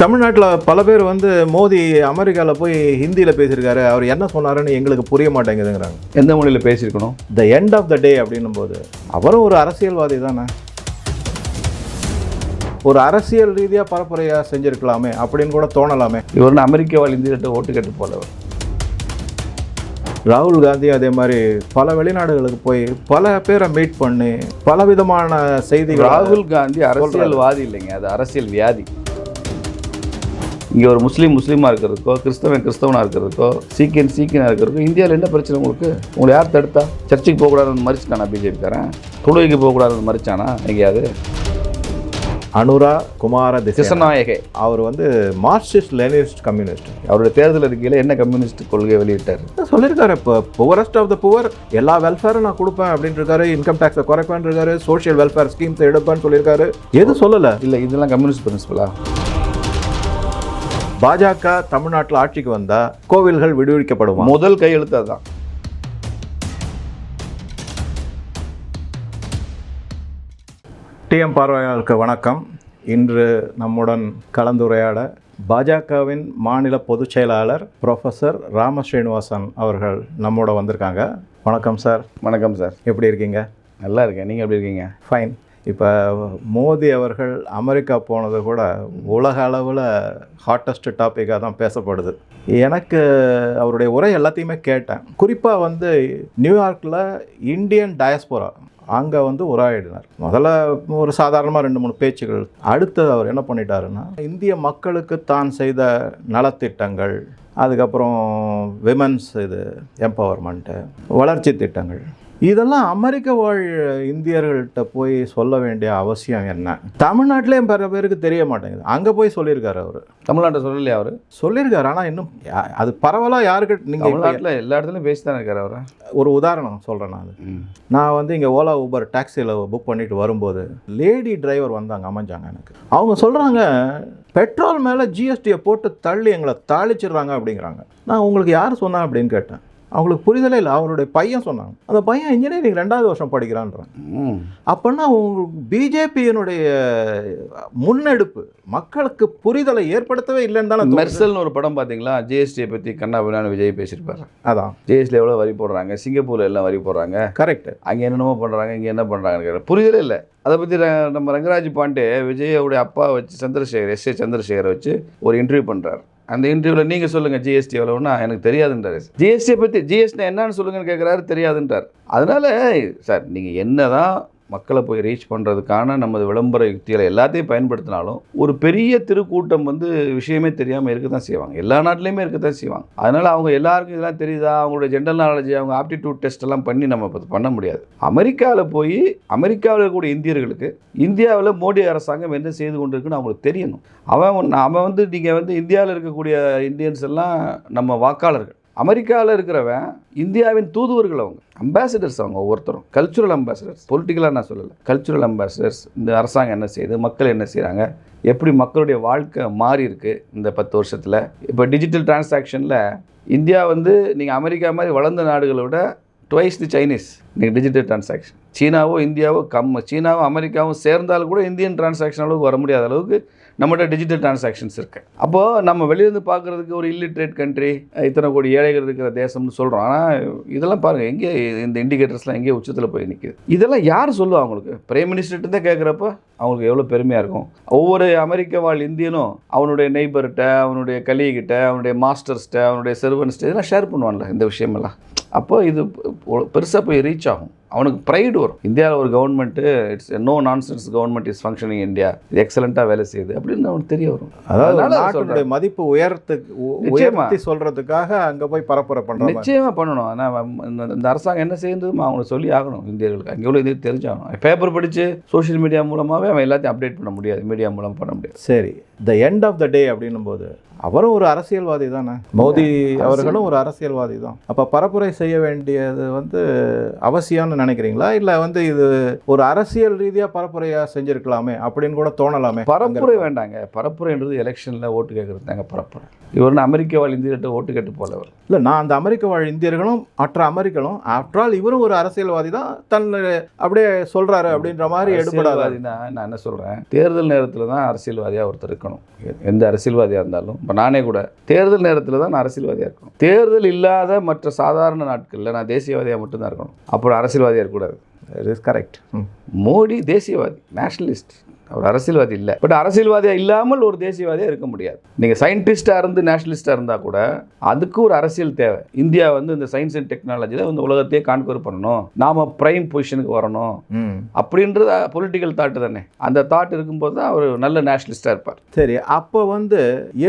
தமிழ்நாட்டில் பல பேர் வந்து மோடி அமெரிக்காவில் போய் ஹிந்தியில் பேசியிருக்காரு. அவர் என்ன சொன்னாருன்னு எங்களுக்கு புரிய மாட்டேங்குதுங்கிறாங்க. எந்த மொழியில் பேசியிருக்கணும்? த எண்ட் ஆஃப் த டே அப்படின்னும் போது அவரும் ஒரு அரசியல்வாதி தானே. ஒரு அரசியல் ரீதியாக பரப்புரையாக செஞ்சுருக்கலாமே அப்படின்னு கூட தோணலாமே. இவர் அமெரிக்க வாழ் இந்தியிட்ட ஓட்டு கேட்டு போலவர் ராகுல் காந்தி அதே மாதிரி பல வெளிநாடுகளுக்கு போய் பல பேரை மீட் பண்ணி பல விதமான செய்திகள் ராகுல் காந்தி அரசியல்வாதி இல்லைங்க. அது அரசியல் வியாதி இங்கே ஒரு முஸ்லீம் முஸ்லீமாக இருக்கிறதுக்கோ கிறிஸ்தவன் கிறிஸ்தவனாக இருக்கிறதுக்கோ சீக்கியன் சீக்கியனாக இருக்கிறதுக்கோ இந்தியாவில் என்ன பிரச்சனை உங்களுக்கு? உங்களை யார் தடுத்தா? சர்ச்சுக்கு போகக்கூடாதுன்னு மறிச்சிட்டானா பிஜேபிக்காரன் தொழுகைக்கு போகக்கூடாதுன்னு மறிச்சானா? எங்கேயாவது? அனுரா குமார திசை திசநாயகே. அவர் வந்து மார்க்சிஸ்ட் லெனினிஸ்ட் கம்யூனிஸ்ட். அவருடைய தேர்தல் அறிக்கையில் என்ன கம்யூனிஸ்ட் கொள்கையை வெளியிட்டார்? சொல்லியிருக்காரு இப்போ புவரஸ்ட் ஆஃப் த புவர் எல்லா வெல்ஃபேரும் நான் கொடுப்பேன் அப்படின்னு இருக்காரு இன்கம் டேக்ஸை குறைப்பேன் இருக்காரு சோஷியல் வெல்ஃபேர் ஸ்கீம்ஸை எடுப்பேன்னு சொல்லியிருக்காரு. எதுவும் சொல்லலை? இல்லை இதெல்லாம் கம்யூனிஸ்ட் பிரின்சிபலா பாஜக தமிழ்நாட்டில் ஆட்சிக்கு வந்தா கோவில்கள் விடுவிக்கப்படுமா? முதல் கையெழுத்து அதுதான் டிஎம் பார்வையாளருக்கு வணக்கம். இன்று நம்முடன் கலந்துரையாட பாஜகவின் மாநில பொதுச் செயலாளர் ப்ரொஃபஸர் ராம ஸ்ரீனிவாசன் அவர்கள் நம்மோட வந்திருக்காங்க. வணக்கம் சார். வணக்கம் சார். எப்படி இருக்கீங்க? நல்லா இருக்கேன். நீங்கள் எப்படி இருக்கீங்க? ஃபைன் இப்போ மோடி அவர்கள் அமெரிக்கா போனது கூட உலக அளவில் ஹாட்டஸ்ட் டாப்பிக்காக தான் பேசப்படுது. எனக்கு அவருடைய உரை எல்லாத்தையுமே கேட்டேன். குறிப்பாக வந்து நியூயார்க்கில் இந்தியன் டயஸ்போரா அங்கே வந்து உரையாடினார். முதல்ல ஒரு சாதாரணமாக ரெண்டு மூணு பேச்சுகள். அடுத்தது அவர் என்ன பண்ணிட்டாருன்னா இந்திய மக்களுக்கு தான் செய்த நலத்திட்டங்கள் அதுக்கப்புறம் விமன்ஸ் இது எம்பவர்மெண்ட்டு வளர்ச்சி திட்டங்கள் இதெல்லாம் அமெரிக்க வாழ் இந்தியர்கள்ட்ட போய் சொல்ல வேண்டிய அவசியம் என்ன? தமிழ்நாட்டிலேயும் பல பேருக்கு தெரிய மாட்டேங்குது. அங்கே போய் சொல்லியிருக்காரு அவர். தமிழ்நாட்டை சொல்லலையா அவர்? சொல்லியிருக்காரு. ஆனால் இன்னும் அது பரவலாக யாருக்கிட்ட நீங்கள் தமிழ்நாட்டில் எல்லா இடத்துலையும் பேசி தானே இருக்கார் அவர். ஒரு உதாரணம் சொல்கிறேன் நான். அது நான் வந்து இங்கே ஓலா ஊபர் டாக்ஸியில் புக் பண்ணிட்டு வரும்போது லேடி டிரைவர் வந்தாங்க அமைஞ்சாங்க எனக்கு. அவங்க சொல்கிறாங்க பெட்ரோல் மேலே ஜிஎஸ்டியை போட்டு தள்ளி எங்களை தாளிச்சிடுறாங்க அப்படிங்கிறாங்க. நான் உங்களுக்கு யார் சொன்னா அப்படின்னு கேட்டேன். அவங்களுக்கு புரிதலே இல்லை. அவருடைய பையன் சொன்னாங்க அந்த பையன் இன்ஜினியரிங் ரெண்டாவது வருஷம் படிக்கிறான்றான். ம். அப்போன்னா உங்களுக்கு பிஜேபியினுடைய முன்னெடுப்பு மக்களுக்கு புரிதலை ஏற்படுத்தவே இல்லைன்னு தானே. மெர்சல்னு ஒரு படம் பார்த்தீங்களா? ஜிஎஸ்டியை பற்றி கண்ணா பின்னான்னு விஜய் பேசியிருப்பாரு. அதான். ஜிஎஸ்டியில் எவ்வளோ வரி போடுறாங்க? சிங்கப்பூரில் எல்லாம் வரி போடுறாங்க. கரெக்ட் அங்கே என்னென்னமோ பண்ணுறாங்க இங்கே என்ன பண்ணுறாங்கன்னு புரிதலே இல்லை. அதை பற்றி நம்ம ரங்கராஜ் பாண்டே விஜயோடைய அப்பா வச்சு சந்திரசேகர் எஸ் ஏ சந்திரசேகரை வச்சு ஒரு இன்டர்வியூ பண்ணுறாரு அந்த இன்டர்வியூவில் நீங்கள் சொல்லுங்கள் ஜிஎஸ்டி எவ்வளோன்னா எனக்கு தெரியாதுன்றாரு. ஜிஎஸ்டியை பற்றி ஜிஎஸ்டி என்னன்னு சொல்லுங்கன்னு கேட்குறாரு தெரியாதுன்றார். அதனால் சார் நீங்கள் என்ன தான் மக்களை போய் ரீச் பண்ணுறதுக்கான நமது விளம்பர யுக்திகளை எல்லாத்தையும் பயன்படுத்தினாலும் ஒரு பெரிய திருக்கூட்டம் வந்து விஷயமே தெரியாமல் இருக்க தான் செய்வாங்க. எல்லா நாட்டிலையுமே இருக்க தான் செய்வாங்க. அதனால் அவங்க எல்லாருக்கும் இதெல்லாம் தெரியுதா? அவங்களோட ஜென்ரல் நாலேஜ் அவங்க ஆப்டிடியூட் டெஸ்ட் எல்லாம் பண்ணி நம்ம இப்போ பண்ண முடியாது. அமெரிக்காவில் போய் அமெரிக்காவில் இருக்கக்கூடிய இந்தியர்களுக்கு இந்தியாவில் மோடி அரசாங்கம் என்ன செய்து கொண்டிருக்குன்னு அவங்களுக்கு தெரியணும். அவன் அவன் வந்து நீங்கள் வந்து இந்தியாவில் இருக்கக்கூடிய இந்தியன்ஸ் எல்லாம் நம்ம வாக்காளர்கள். அமெரிக்காவில் இருக்கிறவன் இந்தியாவின் தூதுவர்கள் அவங்க. அம்பாசிடர்ஸ் அவங்க ஒவ்வொருத்தரும். கல்ச்சுரல் அம்பாசிடர்ஸ் பொலிட்டிக்கலாக நான் சொல்லலை. கல்ச்சுரல் அம்பாசிடர்ஸ் இந்த அரசாங்கம் என்ன செய்யுது? மக்கள் என்ன செய்கிறாங்க எப்படி மக்களுடைய வாழ்க்கை மாறி இருக்கு இந்த பத்து வருஷத்தில்? இப்போ டிஜிட்டல் டிரான்சாக்ஷனில் இந்தியா வந்து நீங்கள் அமெரிக்கா மாதிரி வளர்ந்த நாடுகளை விட டுவைஸ் தி சைனீஸ் இன்றைக்கி டிஜிட்டல் டிரான்சாக்ஷன் சீனாவோ இந்தியாவோ கம் சீனாவும் அமெரிக்காவும் சேர்ந்தாலும் கூட இந்தியன் டிரான்சாக்ஷன் அளவுக்கு வர முடியாத அளவுக்கு நம்மகிட்ட டிஜிட்டல் டிரான்சாக்ஷன்ஸ் இருக்குது அப்போது நம்ம வெளியிருந்து பார்க்குறதுக்கு ஒரு இல்லிட்ரேட் கண்ட்ரி இத்தனை கோடி ஏழைகள் இருக்கிற தேசம்னு சொல்கிறோம் ஆனால் இதெல்லாம் பாருங்கள் எங்கே இந்த இண்டிகேட்டர்ஸ்லாம் எங்கேயோ உச்சத்தில் போய் நிற்கிது இதெல்லாம் யார் சொல்லுவா அவங்களுக்கு? பிரைம் மினிஸ்டர்கிட்ட கேட்குறப்ப அவங்களுக்கு எவ்வளோ பெருமையாக இருக்கும். ஒவ்வொரு அமெரிக்க வாழ் இந்தியனும் அவனுடைய நெய்பர்கிட்ட அவனுடைய கலீகிட்ட அவனுடைய மாஸ்டர்ஸ்கிட்ட அவனுடைய செர்வன்ஸ்கிட்ட இதெல்லாம் ஷேர் பண்ணுவான்ல இந்த விஷயமெல்லாம். அப்போ இது பெருசாக போய் ரீச் ஆகும். அவனுக்கு ப்ரைடு வரும். இந்தியாவில் ஒரு government it's no nonsense government is functioning India இது எக்ஸலண்ட்டாக வேலை செய்யுது அப்படின்னு அவனுக்கு தெரிய வரும். அதாவது நாட்டினுடைய மதிப்பு உயர்த்து உ- நிச்சயமா. உயர்த்தி சொல்றதுக்காக அங்க போய் பரப்புரை பண்றாங்க நிச்சயமாக பண்ணணும். ஆனால் இந்த- அரசாங்கம் என்ன செய்யுதுமோ அவங்களுக்கு சொல்லி ஆகணும். இந்தியர்களுக்கு அங்கே உள்ள இது தெரிஞ்சாகணும். பேப்பர் படித்து சோஷியல் மீடியா மூலமாகவே அவன் எல்லாத்தையும் அப்டேட் பண்ண முடியாது. மீடியா மூலம் பண்ண முடியாது. சரி. த எண்ட் ஆஃப் த டே அப்படின்னும் போது அவரும் ஒரு அரசியல்வாதி தானே? மோடி அவர்களும் ஒரு அரசியல்வாதி தான். அப்ப பரப்புரை செய்ய வேண்டியது வந்து அவசியம்னு நினைக்கிறீங்களா? இல்லை வந்து இது ஒரு அரசியல் ரீதியாக பரப்புரையாக செஞ்சிருக்கலாமே அப்படின்னு கூட தோணலாமே? பரப்புரை வேண்டாங்க. பரப்புரைன்றது எலெக்ஷனில் ஓட்டு கேட்கறது தாங்க பரப்புரை. இவர் அமெரிக்க வாழ் இந்தியர்கிட்ட ஓட்டு கேட்டு போல அவர் இல்லை நான் அந்த அமெரிக்க வாழ் இந்தியர்களும் மற்ற அமெரிக்கனும் ஆஃப்டர் ஆல் இவரும் ஒரு அரசியல்வாதி தான். தன் அப்படியே சொல்றாரு அப்படின்ற மாதிரி எடுபடாது அரசியல்வாதினா நான் என்ன சொல்கிறேன் தேர்தல் நேரத்தில் தான் அரசியல்வாதியாக ஒருத்தர் இருக்கணும். எந்த அரசியல்வாதியாக இருந்தாலும் இப்போ நானே கூட தேர்தல் நேரத்தில் தான் நான் அரசியல்வாதியாக இருக்கணும். தேர்தல் இல்லாத மற்ற சாதாரண நாட்களில் நான் தேசியவாதியாக மட்டும்தான் இருக்கணும். அப்புறம் அரசியல்வாதியாக இருக்கக்கூடாது. இஸ் கரெக்ட் மோடி தேசியவாதி நேஷனலிஸ்ட் அவர் அரசியல்வாதி இல்லை. பட் அரசியல்வாதியாக இல்லாமல் ஒரு தேசியவாதியாக இருக்க முடியாது. நீங்கள் சயின்டிஸ்டாக இருந்து நேஷனலிஸ்டாக இருந்தால் கூட அதுக்கு ஒரு அரசியல் தேவை. இந்தியா வந்து இந்த சயின்ஸ் அண்ட் டெக்னாலஜியில் வந்து உலகத்தையே கான்கவர் பண்ணணும். நாம பிரைம் பொசிஷனுக்கு வரணும். அப்படின்றது பொலிட்டிக்கல் தாட்டு தானே. அந்த தாட் இருக்கும்போது தான் அவர் நல்ல நேஷனலிஸ்டாக இருப்பார். சரி அப்போ வந்து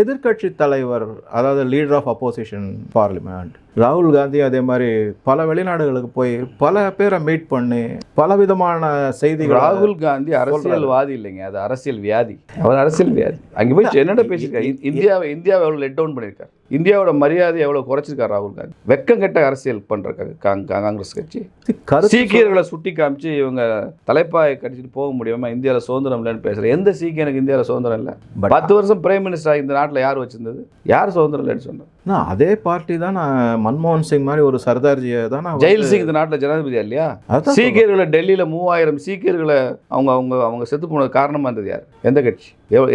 எதிர்க்கட்சி தலைவர் அதாவது லீடர் ஆஃப் அப்போசிஷன் பார்லிமெண்ட் ராகுல் காந்தி அதே மாதிரி பல வெளிநாடுகளுக்கு போய் பல பேரை மீட் பண்ணி பல விதமான செய்திகள் ராகுல் காந்தி அரசியல்வாதி இல்லைங்க அது அரசியல் வியாதி அவர் அரசியல் வியாதி அங்கே போய் என்னடா பேசியிருக்காரு? இந்தியாவை இந்தியாவை லெட் டவுன் பண்ணியிருக்காரு. இந்தியாவோட மரியாதை எவ்வளோ குறைச்சிருக்காரு ராகுல் காந்தி? வெக்கம் கெட்ட அரசியல் பண்ணுறாங்க காங்கிரஸ் கட்சி. சீக்கியர்களை சுட்டி காமிச்சு இவங்க தலைப்பாயை கடிச்சிட்டு போக முடியாம இந்தியாவில் சுதந்திரம் இல்லைன்னு பேசுகிறேன் எந்த சீக்கியனுக்கு இந்தியாவில் சுதந்திரம் இல்லை? பத்து வருஷம் பிரைம் மினிஸ்டர் இந்த நாட்டில் யார் வச்சிருந்தது? யார் சுதந்திரம் இல்லைன்னு சொன்னார் நான் அதே பார்ட்டி தான் நான் மன்மோகன் சிங் மாதிரி ஒரு சர்தார்ஜியை தான் ஜெயில் சிங் இந்த நாட்டில் ஜனாதிபதியா இல்லையா? சீக்கியர்களை டெல்லியில் மூவாயிரம் சீக்கியர்களை அவங்க அவங்க அவங்க செத்து போனது காரணமாக இருந்தது யார்? எந்த கட்சி?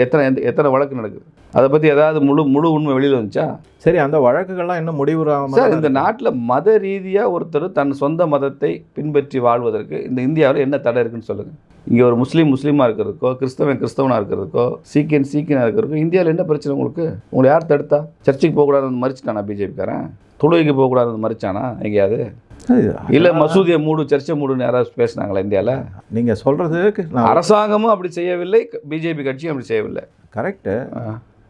எத்தனை எத்தனை வழக்கு நடக்குது? அதை பற்றி ஏதாவது முழு முழு உண்மை வெளியில் வந்துச்சா? சரி அந்த வழக்குகள்லாம் இன்னும் முடிவுறாம சார் இந்த நாட்டில் மத ரீதியாக ஒருத்தர் தன் சொந்த மதத்தை பின்பற்றி வாழ்வதற்கு இந்த இந்தியாவில் என்ன தடை இருக்குன்னு சொல்லுங்கள் இங்கே ஒரு முஸ்லீம் முஸ்லீமாக இருக்கிறதுக்கோ கிறிஸ்தவன் கிறிஸ்தவனாக இருக்கிறதுக்கோ சீக்கியன் சீக்கியனாக இருக்கிறதுக்கோ இந்தியாவில் என்ன பிரச்சனை உங்களுக்கு? உங்களை யார் தடுத்தா? சர்ச்சுக்கு போகக்கூடாதுன்னு மறிச்சிட்டானா பிஜேபிக்காரன்? தொழுகைக்கு போகக்கூடாதுன்னு மறிச்சானா எங்கேயாவது? இல்லை மசூதியை மூடு சர்ச்சை மூடுன்னு யாராவது பேசுனாங்களா இந்தியாவில் நீங்க சொல்றதுக்கு நான் அரசாங்கமும் அப்படி செய்யவில்லை பிஜேபி கட்சியும் அப்படி செய்யவில்லை. கரெக்ட்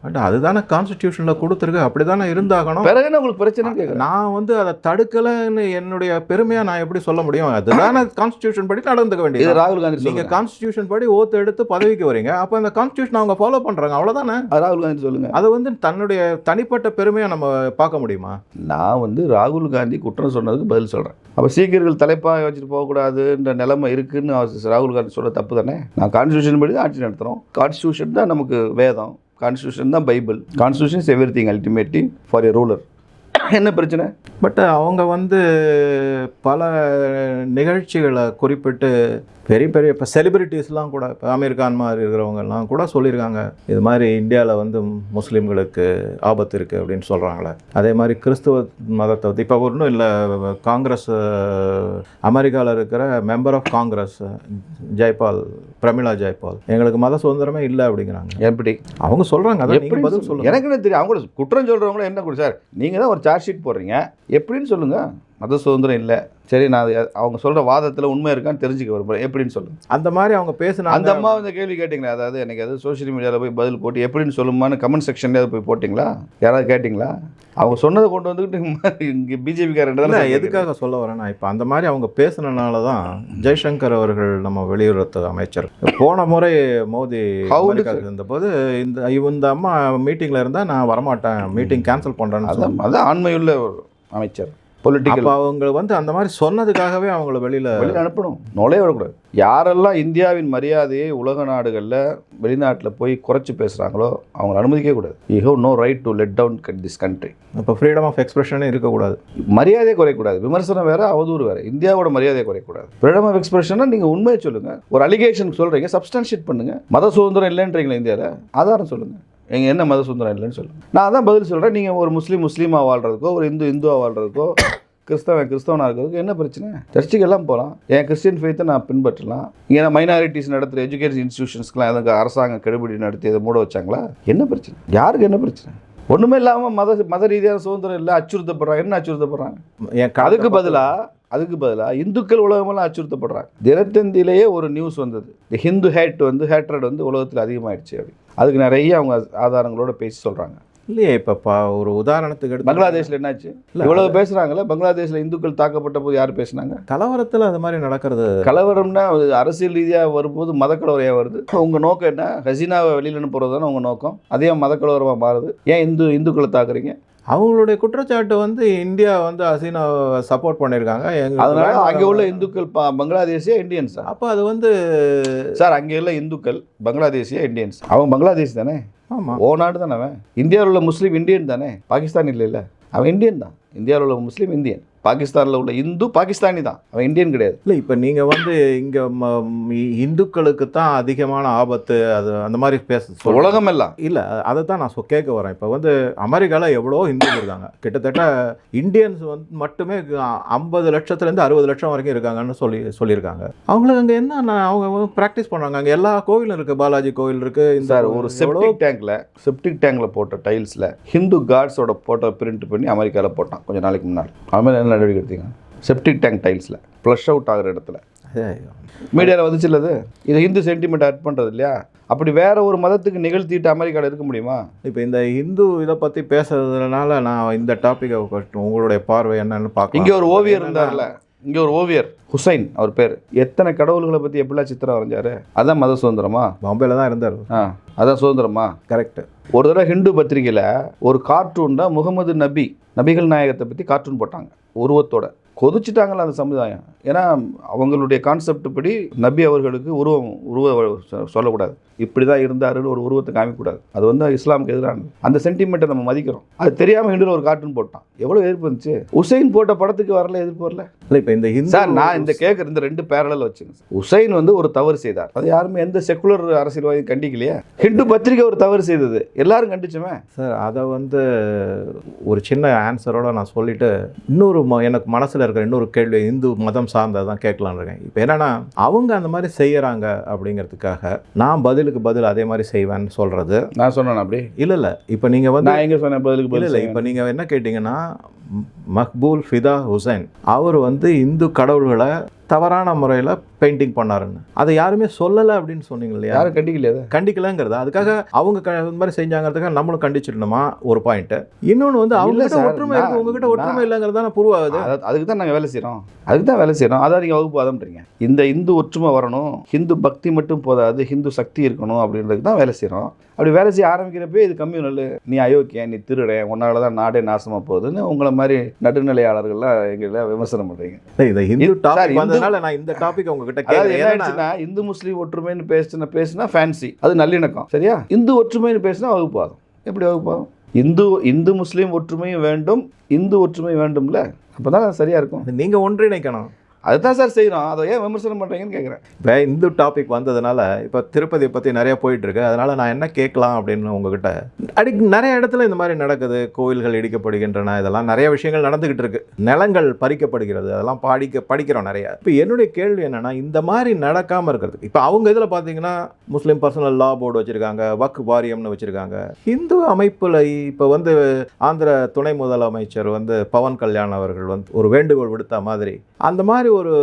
பட் அதுதானே கான்ஸ்டிடியூஷன்ல கொடுத்துருக்கு அப்படிதானே இருந்தாகணும். பிறகு என்ன உங்களுக்கு பிரச்சனை நான் வந்து அதை தடுக்கலைன்னு என்னுடைய பெருமையா நான் எப்படி சொல்ல முடியும்? அதுதானே கான்ஸ்டிடியூஷன் படி நடந்துக்க வேண்டியது. ராகுல் காந்தி நீங்க சொல்லுங்க. கான்ஸ்டிடியூஷன் படி ஓத்து எடுத்து பதவிக்கு வரீங்க. அப்ப அந்த கான்ஸ்டிடியூஷன் அவங்க ஃபாலோ பண்றாங்க. அவ்வளவுதானே? அது ராகுல் காந்தி சொல்லுங்க. அது வந்து தன்னுடைய தனிப்பட்ட பெருமையா நம்ம பார்க்க முடியுமா? நான் வந்து ராகுல் காந்தி குற்றம் சொன்னதுக்கு பதில் சொல்கிறேன் அப்போ சீக்கியர்கள் தலைப்பாக வச்சுட்டு போகக்கூடாதுன்ற நிலைமை இருக்குன்னு அவர் ராகுல் காந்தி சொல்ல தப்பு தானே நான் கான்ஸ்டியூஷன் படி தான் ஆட்சி நடத்துகிறோம் கான்ஸ்டியூஷன் தான் நமக்கு வேதம். கான்ஸ்டியூஷன் தான் Bible. Constitution is everything ultimately for a ruler என்ன பிரச்சனை? பட் அவங்க வந்து பல நிகழ்ச்சிகளை குறிப்பிட்டு பெரிய பெரிய இப்போ செலிபிரிட்டிஸ்லாம் கூட இப்போ அமீர் கான் மாதிரி இருக்கிறவங்கெல்லாம் கூட சொல்லியிருக்காங்க. இது மாதிரி இந்தியாவில் வந்து முஸ்லீம்களுக்கு ஆபத்து இருக்குது அப்படின்னு சொல்கிறாங்களே அதே மாதிரி கிறிஸ்துவ மதத்தை வந்து இப்போ ஒன்றும் இல்லை காங்கிரஸ் அமெரிக்காவில் இருக்கிற member of Congress Jayapal Pramila Jayapal. எங்களுக்கு மத சுதந்திரமே இல்லை அப்படிங்கிறாங்க. எப்படி? அவங்க சொல்கிறாங்க அதான் எப்படி பதில் சொல்லுங்க. சொல்லுங்கள் எனக்கு என்ன தெரியும் அவங்க குற்றம் சொல்கிறவங்கள என்ன கூட சார் நீங்கள் தான் ஒரு சார்ஜ் ஷீட் போடுறீங்க. எப்படின்னு சொல்லுங்கள் மத சுதந்திரம் இல்லை. சரி நான் அவங்க சொல்கிற வாதத்தில் உண்மை இருக்கான்னு தெரிஞ்சுக்க விரும்புகிறேன் எப்படின்னு சொல்லுங்கள் அந்த மாதிரி அவங்க பேசினாங்க. அந்த அம்மா இந்த கேள்வி கேட்டிங்களா? அதாவது எனக்கு அது சோஷியல் மீடியாவில் போய் பதில் போட்டு எப்படின்னு சொல்லுமான்னு கமெண்ட் செக்ஷன்லேயே போய் போட்டிங்களா? யாராவது கேட்டிங்களா? அவங்க சொன்னதை கொண்டு வந்துக்கிட்டு இங்கே பிஜேபிக்காரன் இல்லை எதுக்காக சொல்ல வரேன்னா இப்போ அந்த மாதிரி அவங்க பேசுனனால தான் ஜெய்சங்கர் அவர்கள் நம்ம வெளியுறவு அமைச்சர். போன முறை மோடி அமெரிக்காவுக்கு இருந்தபோது இந்த இந்த அம்மா மீட்டிங்கில் இருந்தால் நான் வரமாட்டேன் மீட்டிங் கேன்சல் பண்ணுறேன்னு அதான் அதான் ஆண்மையுள்ள ஒரு அமைச்சர். பொலிட்டிக்கல் அவங்க வந்து அந்த மாதிரி சொன்னதுக்காகவே அவங்கள வெளியில் வெளியில் அனுப்பணும். நுழைய விடக்கூடாது. யாரெல்லாம் இந்தியாவின் மரியாதையை உலக நாடுகளில் வெளிநாட்டில் போய் குறைச்சி பேசுகிறாங்களோ அவங்களை அனுமதிக்கவே கூடாது. You have no right to let down this country இப்போ ஃப்ரீடம் ஆஃப் எக்ஸ்பிரஷனே இருக்கக்கூடாது. மரியாதையை குறையக்கூடாது. விமர்சனம் வேற அவதூறு வேற. இந்தியாவோட மரியாதையை குறையக்கூடாது. ஃப்ரீடம் ஆஃப் எக்ஸ்பிரஷனா நீங்கள் உண்மையை சொல்லுங்க. ஒரு அலிகேஷன் சொல்றீங்க சப்ஸ்டான்ஷியேட் பண்ணுங்க. மத சுதந்திரம் இல்லைன்றீங்களா இந்தியாவில் ஆதாரம் சொல்லுங்க. எங்க என்ன மத சுதந்திரம் இல்லைன்னு சொல்லுங்க நான் அதான் பதில் சொல்றேன். நீங்க ஒரு முஸ்லீம் முஸ்லீமாக வாழ்றதுக்கோ ஒரு இந்து இந்துவா வாழ்றதுக்கோ கிறிஸ்தவன் கிறிஸ்தவனாக இருக்கிறதுக்கு என்ன பிரச்சனை? சர்ச்சுக்கு எல்லாம் போகலாம் என் கிறிஸ்டியன் ஃபெய்த்தை நான் பின்பற்றலாம். இங்கே மைனாரிட்டிஸ் நடத்துகிற எஜுகேஷன் இன்ஸ்டியூஷன்ஸ்க்குலாம் எதுக்கு அரசாங்கம் கெடுபிடி நடத்தி இதை மூட வச்சாங்களா? என்ன பிரச்சனை? யாருக்கு என்ன பிரச்சனை? ஒன்றுமே இல்லாமல் மத மத ரீதியான சுதந்திரம் இல்லை அச்சுறுத்தப்படுறாங்க. என்ன அச்சுறுத்தப்படுறாங்க? என் அதுக்கு பதிலாக அதுக்கு பதிலாக இந்துக்கள் உலகமெல்லாம் அச்சுறுத்தப்படுறாங்க. தினத்தந்திலேயே ஒரு நியூஸ் வந்தது. இந்த ஹிந்து ஹேட் வந்து ஹேட்ரட் வந்து உலகத்தில் அதிகமாயிடுச்சு அப்படி. அதுக்கு நிறைய அவங்க ஆதாரங்களோட பேசி சொல்கிறாங்க இல்லையே இப்போ ஒரு உதாரணத்துக்கு எடுத்து பங்களாதேஷில் என்னாச்சு? இல்ல, இவ்வளவு பேசுகிறாங்களே பங்களாதேஷில் இந்துக்கள் தாக்கப்பட்ட போது யார் பேசுனாங்க? கலவரத்தில் அது மாதிரி நடக்கிறது கலவரம்னா அது அரசியல் ரீதியாக வரும்போது மதக்கலவரையாக வருது. உங்கள் நோக்கம் என்ன? ஹசீனாவை வெளியில் அனுப்புறது தானே உங்கள் நோக்கம்? அதே மதக்கலவரமாக மாறுது. ஏன் இந்து இந்துக்களை தாக்குறீங்க? அவங்களுடைய குற்றச்சாட்டு வந்து இந்தியா வந்து ஹசீனா சப்போர்ட் பண்ணியிருக்காங்க. அதனால. அங்கே உள்ள இந்துக்கள் ப- பங்களாதேசியா இந்தியன்ஸா அப்போ அது வந்து சார் அங்கே உள்ள இந்துக்கள் பங்களாதேசியா இந்தியன்ஸ் அவன் பங்களாதேஷ் தானே? ஆமாம் ஓ நாடு தானே அவன்? இந்தியாவில் உள்ள முஸ்லீம் இந்தியன் தானே? பாகிஸ்தான் இல்லைல்ல? அவன் இந்தியன் தான். இந்தியாவில் உள்ள முஸ்லீம் இந்தியன். பாகிஸ்தானில் உள்ள இந்து பாகிஸ்தானி தான். அவன் இந்தியன் கிடையாது. இல்லை இப்போ நீங்கள் வந்து இங்கே இந்துக்களுக்கு தான் அதிகமான ஆபத்து அது அந்த மாதிரி பேச உலகம் எல்லாம் இல்லை அதை தான் நான் சொ- கேட்க வரேன். இப்போ வந்து அமெரிக்காவில் எவ்வளோ இந்துக்கள் இருக்காங்க. கிட்டத்தட்ட இந்தியன்ஸ் வந்து மட்டுமே ஐம்பது லட்சத்துலேருந்து அறுபது லட்சம் வரைக்கும் இருக்காங்கன்னு சொல்லி சொல்லியிருக்காங்க. அவங்களுக்கு அங்கே என்ன அவங்க ப்ராக்டிஸ் பண்ணுறாங்க அங்கே எல்லா கோவிலும் இருக்குது பாலாஜி கோவில் இருக்குது இந்த ஒரு செப்டிக் டேங்க்ல செப்டிக் டேங்க்ல போட்ட டைல்ஸ்ல ஹிந்து காட்ஸோட போட்டோ பிரிண்ட் பண்ணி அமெரிக்காவில் போட்டான் கொஞ்சம் நாளைக்கு முன்னாடி அவன் மேல என்ன நடவடிக்கை எடுத்தீங்க? செப்டிக் டேங்க் டைல்ஸ்ல ஃப்ளஷ் அவுட் ஆகிற இடத்துல. மீடியாவில் வந்துச்சு இல்லது இது ஹிந்து சென்டிமெண்ட் ஆட் பண்ணுறது இல்லையா? அப்படி வேற ஒரு மதத்துக்கு நிகழ்த்திட்டு அமெரிக்காவில் இருக்க முடியுமா? இப்போ இந்த இந்து இதை பற்றி பேசுறதுனால நான் இந்த டாப்பிக்கை உங்களுடைய பார்வை என்னன்னு பார்க்கலாம். இங்கே ஒரு ஓவியர் இருந்தார்ல இங்கே ஒரு ஓவியர் ஹுசைன் அவர் பேர். எத்தனை கடவுள்களை பற்றி எப்படிலாம் சித்திரம் வரைஞ்சாரு? அதான் மத சுதந்திரமா? பாம்பேல தான் இருந்தார். ஆ அதான் சுதந்திரமா? கரெக்ட் ஒரு தடவை ஹிந்து பத்திரிகையில் ஒரு கார்ட்டூனில் முகமது நபி நபிகள் நாயகத்தை பற்றி கார்ட்டூன் போட்டாங்க. உருவத்தோட. கொதிச்சிட்டாங்களா அந்த சமுதாயம்? ஏன்னா அவங்களுடைய கான்செப்ட் படி நபி அவர்களுக்கு உருவம் உருவ சொல்லக்கூடாது. இப்படி தான் இருந்தாருன்னு ஒரு உருவத்தை காமிக்கக்கூடாது. அது வந்து இஸ்லாமுக்கு எதிரானது. அந்த சென்டிமெண்ட்டை நம்ம மதிக்கிறோம். அது தெரியாமல் ஹிந்துல ஒரு கார்ட்டூன் போட்டான். எவ்வளோ எதிர்ப்பு இருந்துச்சு? உசைன் போட்ட படத்துக்கு வரல எதிர்ப்பு வரல. இல்லை இப்போ இந்த ஹிந்து சார் நான் இந்த கேட்குற இந்த ரெண்டு பேரலில் வச்சுங்க உசைன் வந்து ஒரு தவறு செய்தார். அது யாருமே எந்த செக்குலர் அரசியல்வாதி கண்டிக்கலையே. ஹிந்து பத்திரிகை ஒரு தவறு செய்தது. எல்லாரும் கண்டிச்சுமே? சார் அதை வந்து ஒரு சின்ன ஆன்சரோட நான் சொல்லிட்டு இன்னொரு எனக்கு மனசில் இருக்கிற இன்னொரு கேள்வி இந்து மதம் சார்ந்ததான் கேட்கலான்னு இருக்கேன். இப்போ என்னன்னா அவங்க அந்த மாதிரி செய்யறாங்க அப்படிங்கிறதுக்காக நான் பதிலுக்கு பதில் அதே மாதிரி செய்வேன்னு சொல்றது. நான் சொன்னேன் அப்படி? இல்லை இல்லை. இப்போ நீங்கள் வந்து நான் எங்க சொன்னேன் பதிலுக்கு பதில் இல்லை இப்போ நீங்கள் என்ன கேட்டிங்கன்னா ம், மக்பூல் ஃபிதா ஹுசைன். அவர் வந்து இந்து கடவுள்களை தவறான முறையில் பெயிண்டிங் பண்ணாருன்னு. அதை யாருமே சொல்லலை அப்படின்னு சொன்னீங்க இல்லையா யாரும் கண்டிக்கலையே கண்டிக்கலங்கிறது? அதுக்காக அவங்க க- இந்த மாதிரி செஞ்சாங்கிறதுக்காக நம்மளும் கண்டிச்சிடணுமா? ஒரு பாயிண்ட் இன்னொன்று வந்து அவங்க ஒற்றுமை இருக்கு நான்- உங்ககிட்ட ஒற்றுமை இல்லைங்கிறது தானே ப்ரூவ் ஆகுது அது- அதுக்கு தான் நாங்கள் வேலை செய்கிறோம் அதுக்கு தான் வேலை செய்கிறோம் அதான் நீங்கள் வகுப்பு அதம்ன்றீங்க இந்த இந்து ஒற்றுமை வரணும் ஹிந்து பக்தி மட்டும் போதாது ஹிந்து சக்தி இருக்கணும் அப்படின்றதுக்கு தான் வேலை செய்கிறோம் அப்படி வேலை செய்ய ஆரம்பிக்கிறப்பே இது கம்யூனல் நீ அயோக்கியன் நீ திருடன் உன்னால தான் நாடே நாசமாக போகுதுன்னு உங்களை மாதிரி நடுநிலையாளர்கள்லாம் எங்களை விமர்சனம் பண்ணுறீங்க இல்ல, இந்த டாபிக் வந்ததுனால நான் இந்த டாபிக் உங்ககிட்ட இந்து முஸ்லீம் ஒற்றுமைன்னு பேசின பேசினா ஃபேன்சி அது நல்லிணக்கம். சரியா? இந்து ஒற்றுமைன்னு பேசினா வகுப்பாதம். எப்படி வகுப்பாதம்? இந்து இந்து முஸ்லீம் ஒற்றுமையும் வேண்டும் இந்து ஒற்றுமை வேண்டும்ல? அப்போ தான் சரியாக இருக்கும். நீங்க ஒன்றிணைக்கணும். அதுதான் சார் செய்கிறோம் அதை ஏன் விமர்சனம் பண்ணுறீங்கன்னு கேட்குறேன் இப்போ இந்து டாபிக் வந்ததுனால இப்போ திருப்பதியை பற்றி நிறைய போயிட்டுருக்கு. அதனால் நான் என்ன கேட்கலாம் அப்படின்னு உங்ககிட்ட? அடி நிறைய இடத்துல இந்த மாதிரி நடக்குது. கோவில்கள் இடிக்கப்படுகின்றன. இதெல்லாம் நிறைய விஷயங்கள் நடந்துக்கிட்டு இருக்கு. நிலங்கள் பறிக்கப்படுகிறது. அதெல்லாம் படிக்க படிக்கிறோம் நிறைய. இப்போ என்னுடைய கேள்வி என்னென்னா இந்த மாதிரி நடக்காமல் இருக்கிறதுக்கு இப்போ அவங்க இதில் பார்த்தீங்கன்னா முஸ்லீம் பர்சனல் லா போர்டு வச்சிருக்காங்க வக் வாரியம்னு வச்சுருக்காங்க. இந்து அமைப்பில் இப்போ வந்து ஆந்திர துணை முதலமைச்சர் வந்து பவன் கல்யாண் அவர்கள் வந்து ஒரு வேண்டுகோள் விடுத்த மாதிரி அந்த மாதிரி ஒரு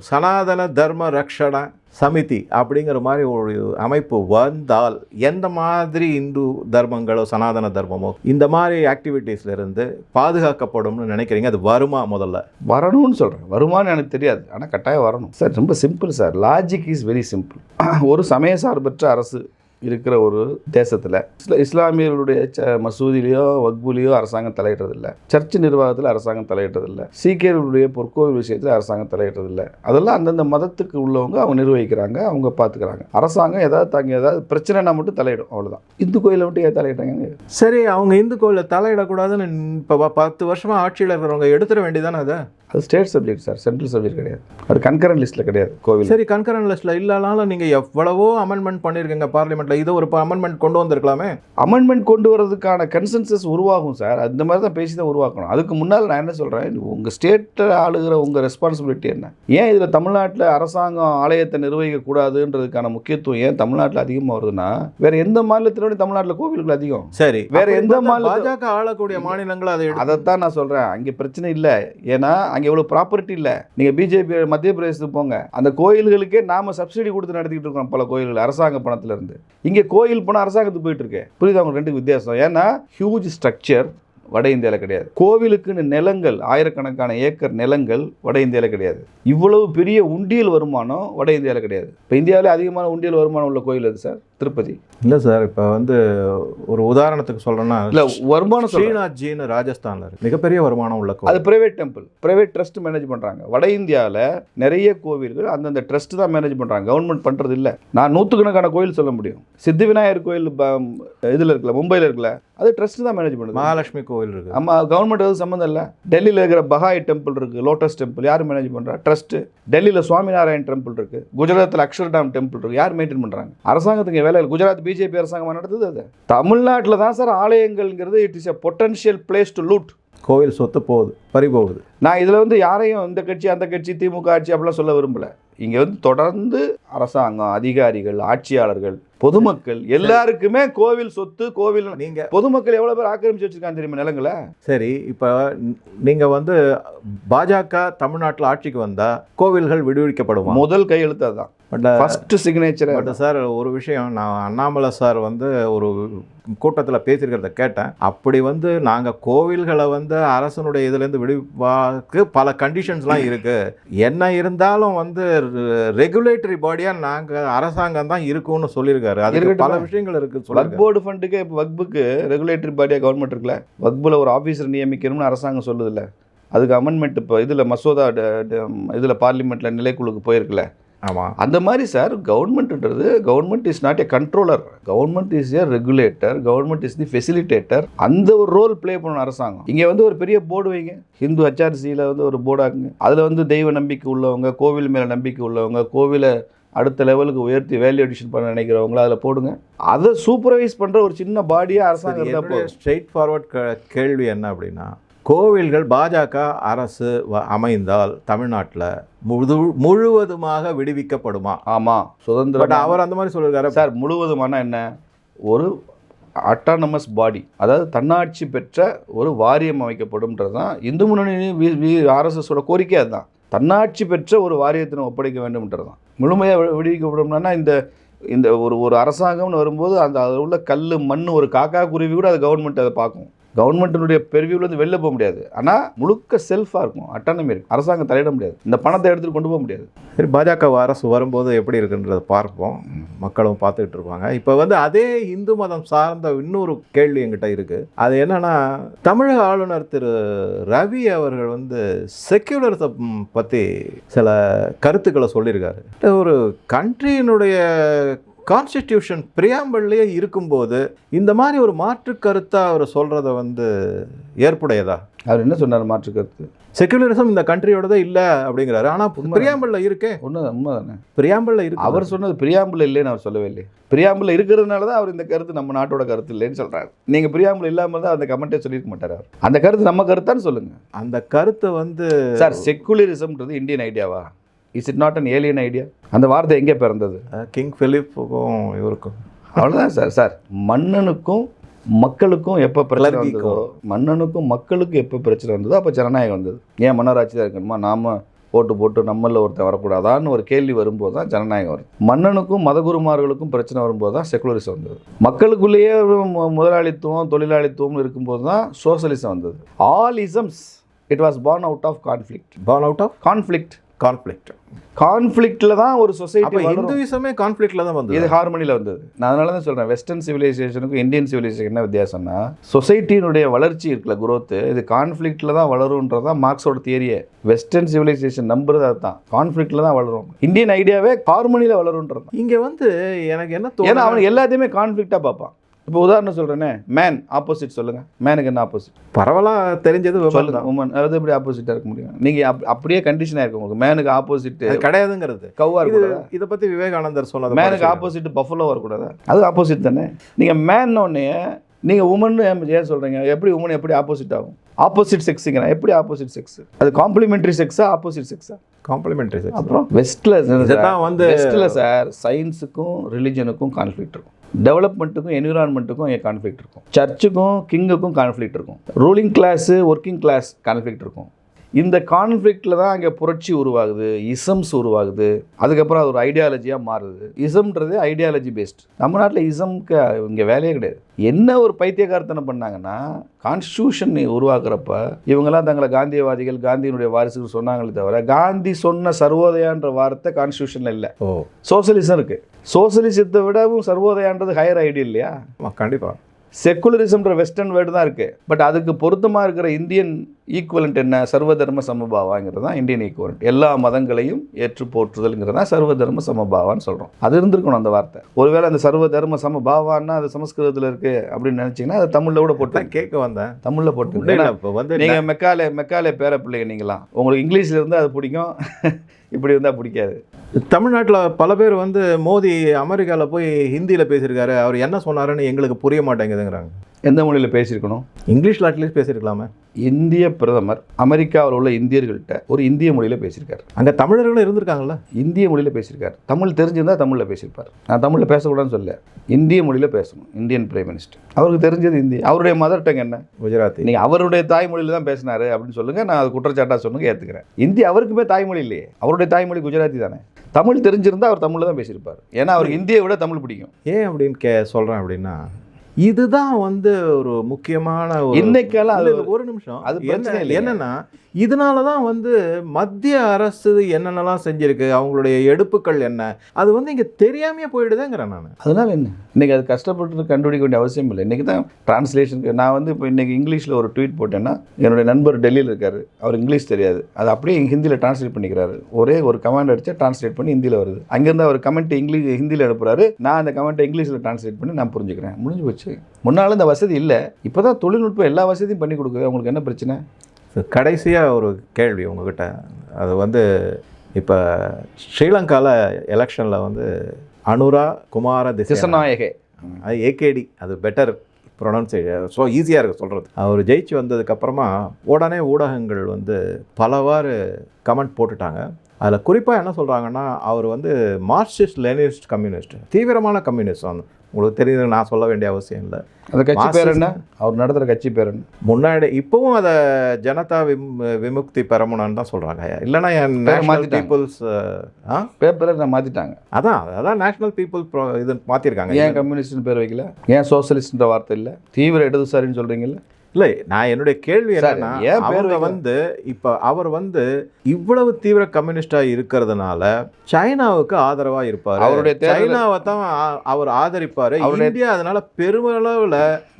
சனாதன தர்ம ரக்ஷண சமிதி அப்படிங்கிற மாதிரி ஒரு அமைப்பு வந்தால் எந்த மாதிரி இந்து தர்மங்களோ சனாதன தர்மமோ இந்த மாதிரி ஆக்டிவிட்டீஸ்ல இருந்து பாதுகாக்கப்படும்னு நினைக்கிறீங்க? அது வருமா முதல்ல? வரணும்னு சொல்கிறேன் வருமானு எனக்கு தெரியாது. ஆனால் கட்டாயம் வரணும். சார் ரொம்ப simple sir. Logic is very simple ஒரு சமய சார்பற்ற அரசு இருக்கிற ஒரு தேசத்தில் இஸ்லா இஸ்லாமியர்களுடைய ச மசூதிலேயோ வக்புலேயோ அரசாங்கம் தலையிடுறதில்ல. சர்ச் நிர்வாகத்தில் அரசாங்கம் தலையிடுறதில்ல. சீக்கியர்களுடைய பொற்கோவில் விஷயத்தில் அரசாங்கம் தலையிடுறதில்ல. அதெல்லாம் அந்தந்த மதத்துக்கு உள்ளவங்க அவங்க நிர்வகிக்கிறாங்க அவங்க பார்த்துக்கிறாங்க அரசாங்கம் ஏதாவது தாங்க ஏதாவது பிரச்சனைனா மட்டும் தலையிடும் அவ்வளோதான் இந்து கோயிலை மட்டும் ஏன் தலையிட்டாங்க? சரி அவங்க இந்து கோயிலில் தலையிடக்கூடாதுன்னு இப்போ பத்து வருஷமாக ஆட்சியில் இருக்கிறவங்க எடுத்துட வேண்டியதானே அதை? அது state subject sir central subject கிடையாது. அது கன்கரண்ட் லிஸ்ட்டில் கிடையாது கோவில். சரி கன்கரன் லிஸ்ட்ல இல்லனாலும் நீங்க எவ்வளவோ அமெண்ட்மெண்ட் பண்ணிருக்கீங்க பார்லிமெண்ட்ல இதை ஒரு அமெண்ட்மெண்ட் கொண்டு வந்திருக்கலாமே? அமெண்ட்மெண்ட் கொண்டு வரதுக்கான கன்சென்சஸ் உருவாகும் சார் அந்த மாதிரி தான் பேசி தான் உருவாக்கணும். அதுக்கு முன்னால் நான் என்ன சொல்கிறேன் உங்கள் ஸ்டேட்டை ஆளுகிற உங்கள் ரெஸ்பான்சிபிலிட்டி என்ன? ஏன் இதில் தமிழ்நாட்டில் அரசாங்கம் ஆலயத்தை நிர்வகிக்கக்கூடாதுன்றதுக்கான முக்கியத்துவம் ஏன் தமிழ்நாட்டில் அதிகமாக வருதுன்னா வேற எந்த மாநிலத்திலோட தமிழ்நாட்டில் கோவில்கள் அதிகம். சரி வேற எந்த மாநிலத்து- பாஜக ஆளக்கூடிய மாநிலங்கள் அதை அதைத்தான் நான் சொல்கிறேன் அங்கே பிரச்சனை இல்லை. ஏன்னா அங்கே எவ்வளோ ப்ராப்பர்ட்டி இல்லை. நீங்கள் பிஜேபி மத்திய பிரதேசத்துக்கு போங்க. அந்த கோயில்களுக்கே நாம் சப்சிடி கொடுத்து நடத்திக்கிட்டு இருக்கோம் பல கோயில்கள் அரசாங்க பணத்திலேருந்து இங்கே கோயில் பணம் அரசாங்கத்துக்கு போயிட்டு இருக்கு. புரியுது அவங்க ரெண்டு வித்தியாசம்? ஏன்னா ஹியூஜ் ஸ்ட்ரக்சர் வட இந்தியாவில் கிடையாது. கோவிலுக்குன்னு நிலங்கள் ஆயிரக்கணக்கான ஏக்கர் நிலங்கள் வட இந்தியாவில் கிடையாது. இவ்வளவு பெரிய உண்டியல் வருமானம் வட இந்தியாவில் கிடையாது. இப்போ இந்தியாவில் அதிகமான உண்டியல் வருமானம் உள்ள கோயில் அது சார்? திருப்பதி. இல்லை சார் இப்போ வந்து ஒரு உதாரணத்துக்கு சொல்கிறேன்னா இல்ல வருமானம் சொல்றேன். ஸ்ரீநாத் ஜின்னு ராஜஸ்தானில் இருக்கு. மிகப்பெரிய வருமானம் உள்ள கோவில். அது private temple private trust manage பண்றாங்க. வட இந்தியாவில் நிறைய கோவில்கள் அந்தந்த ட்ரஸ்ட் தான் மேனேஜ் பண்றாங்க. கவர்மெண்ட் பண்றது இல்ல. நான் நூற்றுக்கணக்கான கோயில் சொல்ல முடியும். சித்தி விநாயகர் கோயில் இதுல இருக்குல்ல மும்பையில் இருக்குல்ல அது ட்ரஸ்ட் தான் மேனேஜ் பண்ணுது. மகாலட்சுமி கோவில் இருக்கு. ஆமா கவர்மெண்ட் எதுவும் சம்மந்தம் இல்லை. டெல்லியில் இருக்கிற பஹாய் டெம்பிள் இருக்கு லோட்டஸ் டெம்பிள் யார் மேனேஜ் பண்றா? ட்ரஸ்ட் டெல்லியில் சுவாமிநாராயண் டெம்பிள் இருக்கு குஜராத்தில் அக்ஷர்டாம் டெம்பிள் இருக்கு யார் மெயின்டைன் பண்றாங்க? அரசாங்கத்துக்கு வேலை இல்லை குஜராத் பிஜேபி அரசாங்கம் நடத்துது அது? தமிழ்நாட்டில் தான் sir ஆலயங்கள்ங்கிறது it is a potential place to loot கோவில் சொத்து போகுது பறி போகுது. நான் இதில் வந்து யாரையும் இந்த கட்சி அந்த கட்சி திமுக ஆட்சி அப்படிலாம் சொல்ல விரும்பல. இங்கே வந்து தொடர்ந்து அரசாங்கம் அதிகாரிகள் ஆட்சியாளர்கள் பொதுமக்கள் எல்லாருக்குமே கோவில் சொத்து கோவில் நீங்க பொதுமக்கள் எவ்வளோ பேர் ஆக்கிரமிச்சு வச்சிருக்காங்க தெரியுமா நிலங்களை? சரி இப்போ நீங்க வந்து பாஜக தமிழ்நாட்டில் ஆட்சிக்கு வந்தா கோவில்கள் விடுவிக்கப்படுமா? முதல் கையெழுத்து அதுதான் but first signature but sir ஒரு விஷயம் நான் அண்ணாமலை சார் வந்து ஒரு கூட்டத்தில் பேசியிருக்கிறத கேட்டேன். அப்படி வந்து நாங்கள் கோவில்களை வந்து அரசனுடைய இதுலேருந்து விடுவிப்பாக்கு பல கண்டிஷன்ஸ்லாம் இருக்குது என்ன இருந்தாலும் வந்து ரெகுலேட்டரி பாடியாக நாங்கள் அரசாங்கம் தான் இருக்கும்னு சொல்லியிருக்காரு. அதுக்கு. பல விஷயங்கள் இருக்குது சொல்லுங்க போர்டு ஃபண்டுக்கு இப்போ வக்புக்கு ரெகுலேட்டரி பாடியாக கவர்மெண்ட் இருக்குல்ல? வக்புல ஒரு ஆஃபீஸர் நியமிக்கணும்னு அரசாங்கம் சொல்லுதில்ல? அதுக்கு அமெண்ட்மெண்ட் இப்போ இதில் மசோதா இதில் பார்லிமெண்ட்டில் நிலைக்குழுக்கு போயிருக்குல்ல? ஆமாம் அந்த மாதிரி sir கவர்மெண்ட்ன்றது government is not a controller government is a regulator government is the facilitator அந்த ஒரு ரோல் ப்ளே பண்ணணும் அரசாங்கம். இங்கே வந்து ஒரு பெரிய போர்டு வைங்க. ஹிந்து ஹெச்ஆர்சியில் வந்து ஒரு போர்டாக்குங்க அதில் வந்து தெய்வ நம்பிக்கை உள்ளவங்க கோவில் மேலே நம்பிக்கை உள்ளவங்க கோவிலை அடுத்த லெவலுக்கு உயர்த்தி வேல்யூ அடிஷன் பண்ண நினைக்கிறவங்கள அதில் போடுங்க. அதை சூப்பர்வைஸ் பண்ணுற ஒரு சின்ன பாடியாக அரசாங்கம் ஸ்ட்ரெயிட் ஃபார்வர்ட் கேள்வி என்ன அப்படின்னா கோவில்கள் பாஜக அரசு அமைந்தால் தமிழ்நாட்டில் முழு முழுவதுமாக விடுவிக்கப்படுமா? ஆமாம் பட் சுதந்திரம் அவர் அந்த மாதிரி சொல்லியிருக்காரு சார் முழுவதுமான என்ன? ஒரு அட்டானமஸ் பாடி அதாவது தன்னாட்சி பெற்ற ஒரு வாரியம் அமைக்கப்படும்ன்றது தான் இந்து முன்னணி ஆர்எஸ்எஸோட கோரிக்கை அதுதான். தன்னாட்சி பெற்ற ஒரு வாரியத்தினை ஒப்படைக்க வேண்டும்ன்றது தான் முழுமையாக விடுவிக்கப்படும்னா இந்த இந்த ஒரு ஒரு அரசாங்கம்னு வரும்போது அந்த அதில் உள்ள கல் மண் ஒரு காக்கா குருவி கூட அது கவர்மெண்ட் அதை பார்க்கும். கவர்மெண்ட்டினுடைய பெருவியூலேருந்து வெளில போக முடியாது. ஆனால் முழுக்க செல்ஃபாக இருக்கும். அட்டானமி இருக்கும் அரசாங்கம் தலையிட முடியாது. இந்த பணத்தை எடுத்துகிட்டு கொண்டு போக முடியாது. சரி பாஜக அரசு வரும்போது எப்படி இருக்குன்றதை பார்ப்போம். மக்களும் பார்த்துக்கிட்டு இருப்பாங்க. இப்போ வந்து அதே இந்து மதம் சார்ந்த இன்னொரு கேள்வி என்கிட்ட இருக்குது அது என்னென்னா தமிழக ஆளுநர் திரு ரவி அவர்கள் வந்து செக்யூலரிசம் பற்றி சில கருத்துக்களை சொல்லியிருக்காரு. ஒரு கண்ட்ரியினுடைய கான்ஸ்டிடியூஷன் பிரியாம்பல்லையே இருக்கும்போது இந்த மாதிரி ஒரு மாற்று கருத்தாக அவர் சொல்கிறத வந்து ஏற்புடையதா? அவர் என்ன சொன்னார் மாற்று கருத்து? செக்யூலரிசம் இந்த கண்ட்ரியோடதே இல்லை அப்படிங்கிறாரு. ஆனால் பிரியாம்பல்ல இருக்கே. உண்மை உண்மை தானே பிரியாம்பல்ல இருக்கு அவர் சொன்னது பிரியாம்பிள் இல்லைன்னு அவர் சொல்லவே இல்லை பிரியாம்பிள் இருக்கிறதுனால தான் அவர் இந்த கருத்து நம்ம நாட்டோட கருத்து இல்லைன்னு சொல்றாரு. நீங்க பிரியாம்பிள் இல்லாமல் தான் அந்த கமெண்ட்டே சொல்லியிருக்க மாட்டார் அவர். அந்த கருத்து நம்ம கருத்தான்னு சொல்லுங்க. அந்த கருத்தை வந்து சார் செக்குலரிசம்ன்றது இந்தியன் ஐடியாவா is it not an alien idea அந்த வார்த்தை எங்கே பிறந்தது? கிங் பிலிப்புக்கும் இவருக்கும். அவ்வளோதான் சார் சார் மன்னனுக்கும் மக்களுக்கும் எப்போ பிரச்சனை. வந்ததோ மன்னனுக்கும் மக்களுக்கும் எப்போ பிரச்சனை வந்ததோ அப்போ ஜனநாயகம் வந்தது. ஏன் மன்னராட்சி தான் இருக்கணுமா? நாம ஓட்டு போட்டு நம்மள ஒருத்தன் வரக்கூடாதான்னு ஒரு கேள்வி வரும்போது தான் ஜனநாயகம் வருது. மன்னனுக்கும் மதகுருமார்களுக்கும் பிரச்சனை வரும்போது தான் செக்குலரிசம் வந்தது. மக்களுக்குள்ளேயே முதலாளித்துவம் தொழிலாளித்துவம் இருக்கும்போது தான் சோசலிசம் வந்தது. All isms it was born out of conflict born out of conflict conflict கான்ஃப்ளிக்டில் தான் ஒரு சொசைட்டி இந்துவிசமே கான்ஃப்ளிக்ட்ல தான் இது வந்தது ஹார்மனியில் வந்தது. நான் அதனால தான் சொல்கிறேன் வெஸ்டர்ன் சிவிலைசேஷனுக்கும் இந்தியன் சிவிலைசேஷன் என்ன வித்தியாசம்னா சொசைட்டியினுடைய வளர்ச்சி இருக்குல்ல growth இது கான்ஃப்ளிக்டில் தான் வளரும்ன்றது தான் மார்க்ஸோட தியரியே வெஸ்டர்ன் சிவிலைசேஷன் நம்புறது அதுதான். கான்ஃப்ளிக்டில் தான் வளரும். இந்தியன் ஐடியாவே ஹார்மனியில் வளரும்ன்றது இங்க வந்து எனக்கு என்ன ஏன்னா அவன் எல்லாத்தையுமே கான்ஃப்ளிக்டாக பார்ப்பான். இப்போ உதாரணம் சொல்கிறேனே மேன் ஆப்போசிட் சொல்லுங்கள் மேனுக்கு என்ன ஆப்போசிட் பரவலா தெரிஞ்சது women சொல்லுங்க தான். உமன் அது எப்படி ஆப்போசிட்டாக இருக்க முடியும்? நீங்கள் அப் அப்படியே கண்டிஷனாக இருக்கு உங்களுக்கு. மேனுக்கு ஆப்போசிட் கிடையாதுங்கிறது. கவ்வாக இது இருக்கக்கூடாதா? இதை பத்தி விவேகானந்தர் சொன்னது மேனுக்கு ஆப்போசிட் பஃபலோ வரக்கூடாதா? அது ஆப்போசிட் தானே. நீங்கள் மேன் உடனே நீங்கள் உமன் ஏன் சொல்கிறீங்க எப்படி உமன் எப்படி ஆப்போசிட் ஆகும்? ஆப்போசிட் செக்ஸுங்கிறேன் எப்படி ஆப்போசிட் செக்ஸ் அது காம்ப்ளிமெண்ட்ரி செக்ஸா ஆப்போசிட் செக்ஸா காம்ப்ளிமெண்டரி செக்ஸ் அப்புறம் வெஸ்ட்டில் வந்து வெஸ்ட்டில் சார் சயின்ஸுக்கும் ரிலிஜனுக்கும் கான்ஃப்ளிக்ட் இருக்கும். டெவலப்மெண்ட்டுக்கும் என்விரான்மெண்ட்டுக்கும் கான்ஃப்ளிக்ட் இருக்கும். சர்ச்சுக்கும் கிங்குக்கும் கான்ஃப்ளிக்ட் இருக்கும். Ruling class working class conflict இருக்கும். இந்த கான்ஃப்ளிக்டில் தான் அங்கே புரட்சி உருவாகுது இசம்ஸ் உருவாகுது. அதுக்கப்புறம் அது ஒரு ஐடியாலஜியாக மாறுது. இசம்ன்றது ஐடியாலஜி பேஸ்ட் நம்ம நாட்டில் இசம்க்கு இங்கே வேலையே கிடையாது. என்ன ஒரு பைத்தியகார்த்தனை பண்ணாங்கன்னா கான்ஸ்டியூஷன் உருவாக்குறப்ப இவங்கெல்லாம் தங்களை காந்தியவாதிகள் காந்தியினுடைய வாரிசுகள் சொன்னாங்களே தவிர காந்தி சொன்ன சர்வோதயான்ற வார்த்தை கான்ஸ்டியூஷனில் இல்லை. ஓ. சோசலிசம் இருக்கு. சோசலிசத்தை விடவும் சர்வோதயான்றது ஹையர் ஐடியா இல்லையா? ஆமா, கண்டிப்பா. செக்குலரிசம்ன்ற வெஸ்டர்ன் வேர்டு தான் இருக்கு. பட் அதுக்கு பொருத்தமாக இருக்கிற இந்தியன் ஈக்குவலண்ட் என்ன? சர்வதர்ம சமபாவாங்கிறது தான் இந்தியன் ஈக்குவலண்ட் எல்லா மதங்களையும் ஏற்று போற்றுதல்ங்கிறது தான் சர்வதர்ம சமபாவான்னு சொல்கிறோம் அது இருந்திருக்கணும் அந்த வார்த்தை. ஒருவேளை அந்த சர்வதர்ம சமபாவான்னா அது சமஸ்கிருதத்தில் இருக்கு அப்படின்னு நினச்சிங்கன்னா அது தமிழில் கூட போட்டு கேட்க வந்தேன். தமிழில் போட்டு இப்ப வந்து நீங்க மெக்காலே மெக்காலே பேர பிள்ளைங்க நீங்களாம். உங்களுக்கு இங்கிலீஷ்ல இருந்தால் அது பிடிக்கும். இப்படி இருந்தால் பிடிக்காது. தமிழ்நாட்டுல பல பேர் வந்து மோடி அமெரிக்கால போய் ஹிந்தியில பேசியிருக்காரு. அவர் என்ன சொன்னாருன்னு எங்களுக்கு புரிய மாட்டேங்குதுங்கிறாங்க. எந்த மொழியில் பேசியிருக்கணும்? இங்கிலீஷ்ல அட்லீஸ்ட் பேசியிருக்கலாமே. இந்திய பிரதமர் அமெரிக்காவில் உள்ள இந்தியர்கள்ட்ட ஒரு இந்திய மொழியில் பேசியிருக்காரு. அங்க தமிழர்களும் இருந்திருக்காங்கல்ல? இந்திய மொழியில் பேசியிருக்காரு. தமிழ் தெரிஞ்சிருந்தா தமிழில் பேசியிருப்பார். நான் தமிழில் பேசக்கூடாதுன்னு சொல்ல இந்திய மொழியில் பேசணும். Indian prime minister. அவருக்கு தெரிஞ்சது இந்தி அவருடைய மதர் டங் என்ன? குஜராத்தி. நீங்கள் அவருடைய தாய்மொழியில் தான் பேசினாரு அப்படின்னு சொல்லுங்கள் நான் அது குற்றச்சாட்டாக சொல்லுங்க ஏற்றுக்கிறேன் இந்தி அவருக்குமே தாய்மொழி இல்லையே. அவருடைய தாய்மொழி குஜராத்தி தானே? தமிழ் தெரிஞ்சிருந்தா அவர் தமிழில் தான் பேசியிருப்பார். ஏன்னா அவருக்கு இந்தியை விட தமிழ் பிடிக்கும். ஏன் அப்படின்னு கே சொல்றேன் அப்படின்னா இதுதான் வந்து ஒரு முக்கியமான ஒரு இன்னைக்கெல்லாம் அது இல்ல, இல்ல, ஒரு நிமிஷம். அது பிரச்சனை இல்லைங்க. என்னன்னா இதனால தான் வந்து மத்திய அரசு என்னென்னலாம் செஞ்சிருக்கு அவங்களுடைய எடுப்புகள் என்ன? அது வந்து இங்க தெரியாமையே போயிடுதுங்கிறேன் நான். அதனால என்ன? இன்னைக்கு அது கஷ்டப்பட்டு கண்டுபிடிக்க வேண்டிய அவசியம் இல்லை. இன்னைக்கு தான் டிரான்ஸ்லேஷனுக்கு நான் வந்து இப்போ இன்னைக்கு இங்கிலீஷில் ஒரு ட்வீட் போட்டேன்னா என்னுடைய நண்பர் டெல்லியில் இருக்காரு. அவர் இங்கிலீஷ் தெரியாது. அது அப்படியே ஹிந்தியில் டிரான்ஸ்லேட் பண்ணிக்கிறாரு. ஒரே ஒரு கமெண்ட் அடிச்சா டிரான்ஸ்லேட் பண்ணி ஹிந்தியில் வருது. அங்கேருந்து அவர் கமெண்ட் இங்கிலீஷ் ஹிந்தியில் அனுப்புறாரு. நான் அந்த கமெண்ட்டை இங்கிலீஷில் டிரான்ஸ்லேட் பண்ணி நான் புரிஞ்சுக்கிறேன். முடிஞ்சு போச்சு. முன்னால இந்த வசதி இல்லை. இப்போ தான் தொழில்நுட்பம் எல்லா வசதியும் பண்ணி கொடுக்குது. அவங்களுக்கு என்ன பிரச்சனை? கடைசியா ஒரு கேள்வி உங்ககிட்ட. அது வந்து இப்போ ஸ்ரீலங்கால எலெக்ஷன்ல வந்து அனுரா குமார திசை திசநாயகே. அது ஏகேடி. அது பெட்டர் ப்ரொனன்சியேஷன் ஸோ ஈஸியாக இருக்குது சொல்கிறது அவர் ஜெயிச்சு வந்ததுக்கப்புறமா உடனே ஊடகங்கள் வந்து பலவாறு கமெண்ட் போட்டுட்டாங்க. அதில் குறிப்பாக என்ன சொல்கிறாங்கன்னா அவர் வந்து மார்க்சிஸ்ட் லெனினிஸ்ட் கம்யூனிஸ்ட் தீவிரமான கம்யூனிஸ்ட் வந்து உங்களுக்கு தெரியுது நான் சொல்ல வேண்டிய அவசியம் இல்லை. அந்த கட்சி பேர் என்ன? அவர் நடத்துகிற கட்சி பேர் என்ன? முன்னாடி இப்போவும் அதை ஜனதா விம் விமுக்தி பெறமுனான்னு தான் சொல்கிறாங்க இல்லைன்னா என் நேஷனல். பீப்புள்ஸ் ஆ? பேப்பரை நான் மாற்றிட்டாங்க அதான் அதான் நேஷனல் பீப்புள் ப்ரோ இது மாற்றிருக்காங்க ஏன் கம்யூனிஸ்ட்னு பேர் வைக்கல? ஏன் சோசலிஸ்ட்ன்ற வார்த்தை இல்லை? தீவிர இடதுசாரின்னு சொல்றீங்கல்ல? இல்லை நான் என்னுடைய கேள்வி என்னன்னா அவங்க? வந்து இப்போ அவர் வந்து இவ்வளவு தீவிர கம்யூனிஸ்டா இருக்கிறதுனால சைனாவுக்கு ஆதரவா இருப்பாரு. அவருடைய சைனாவை தான் அவர் ஆதரிப்பாரு. இந்தியா அதனால பெருமளவுல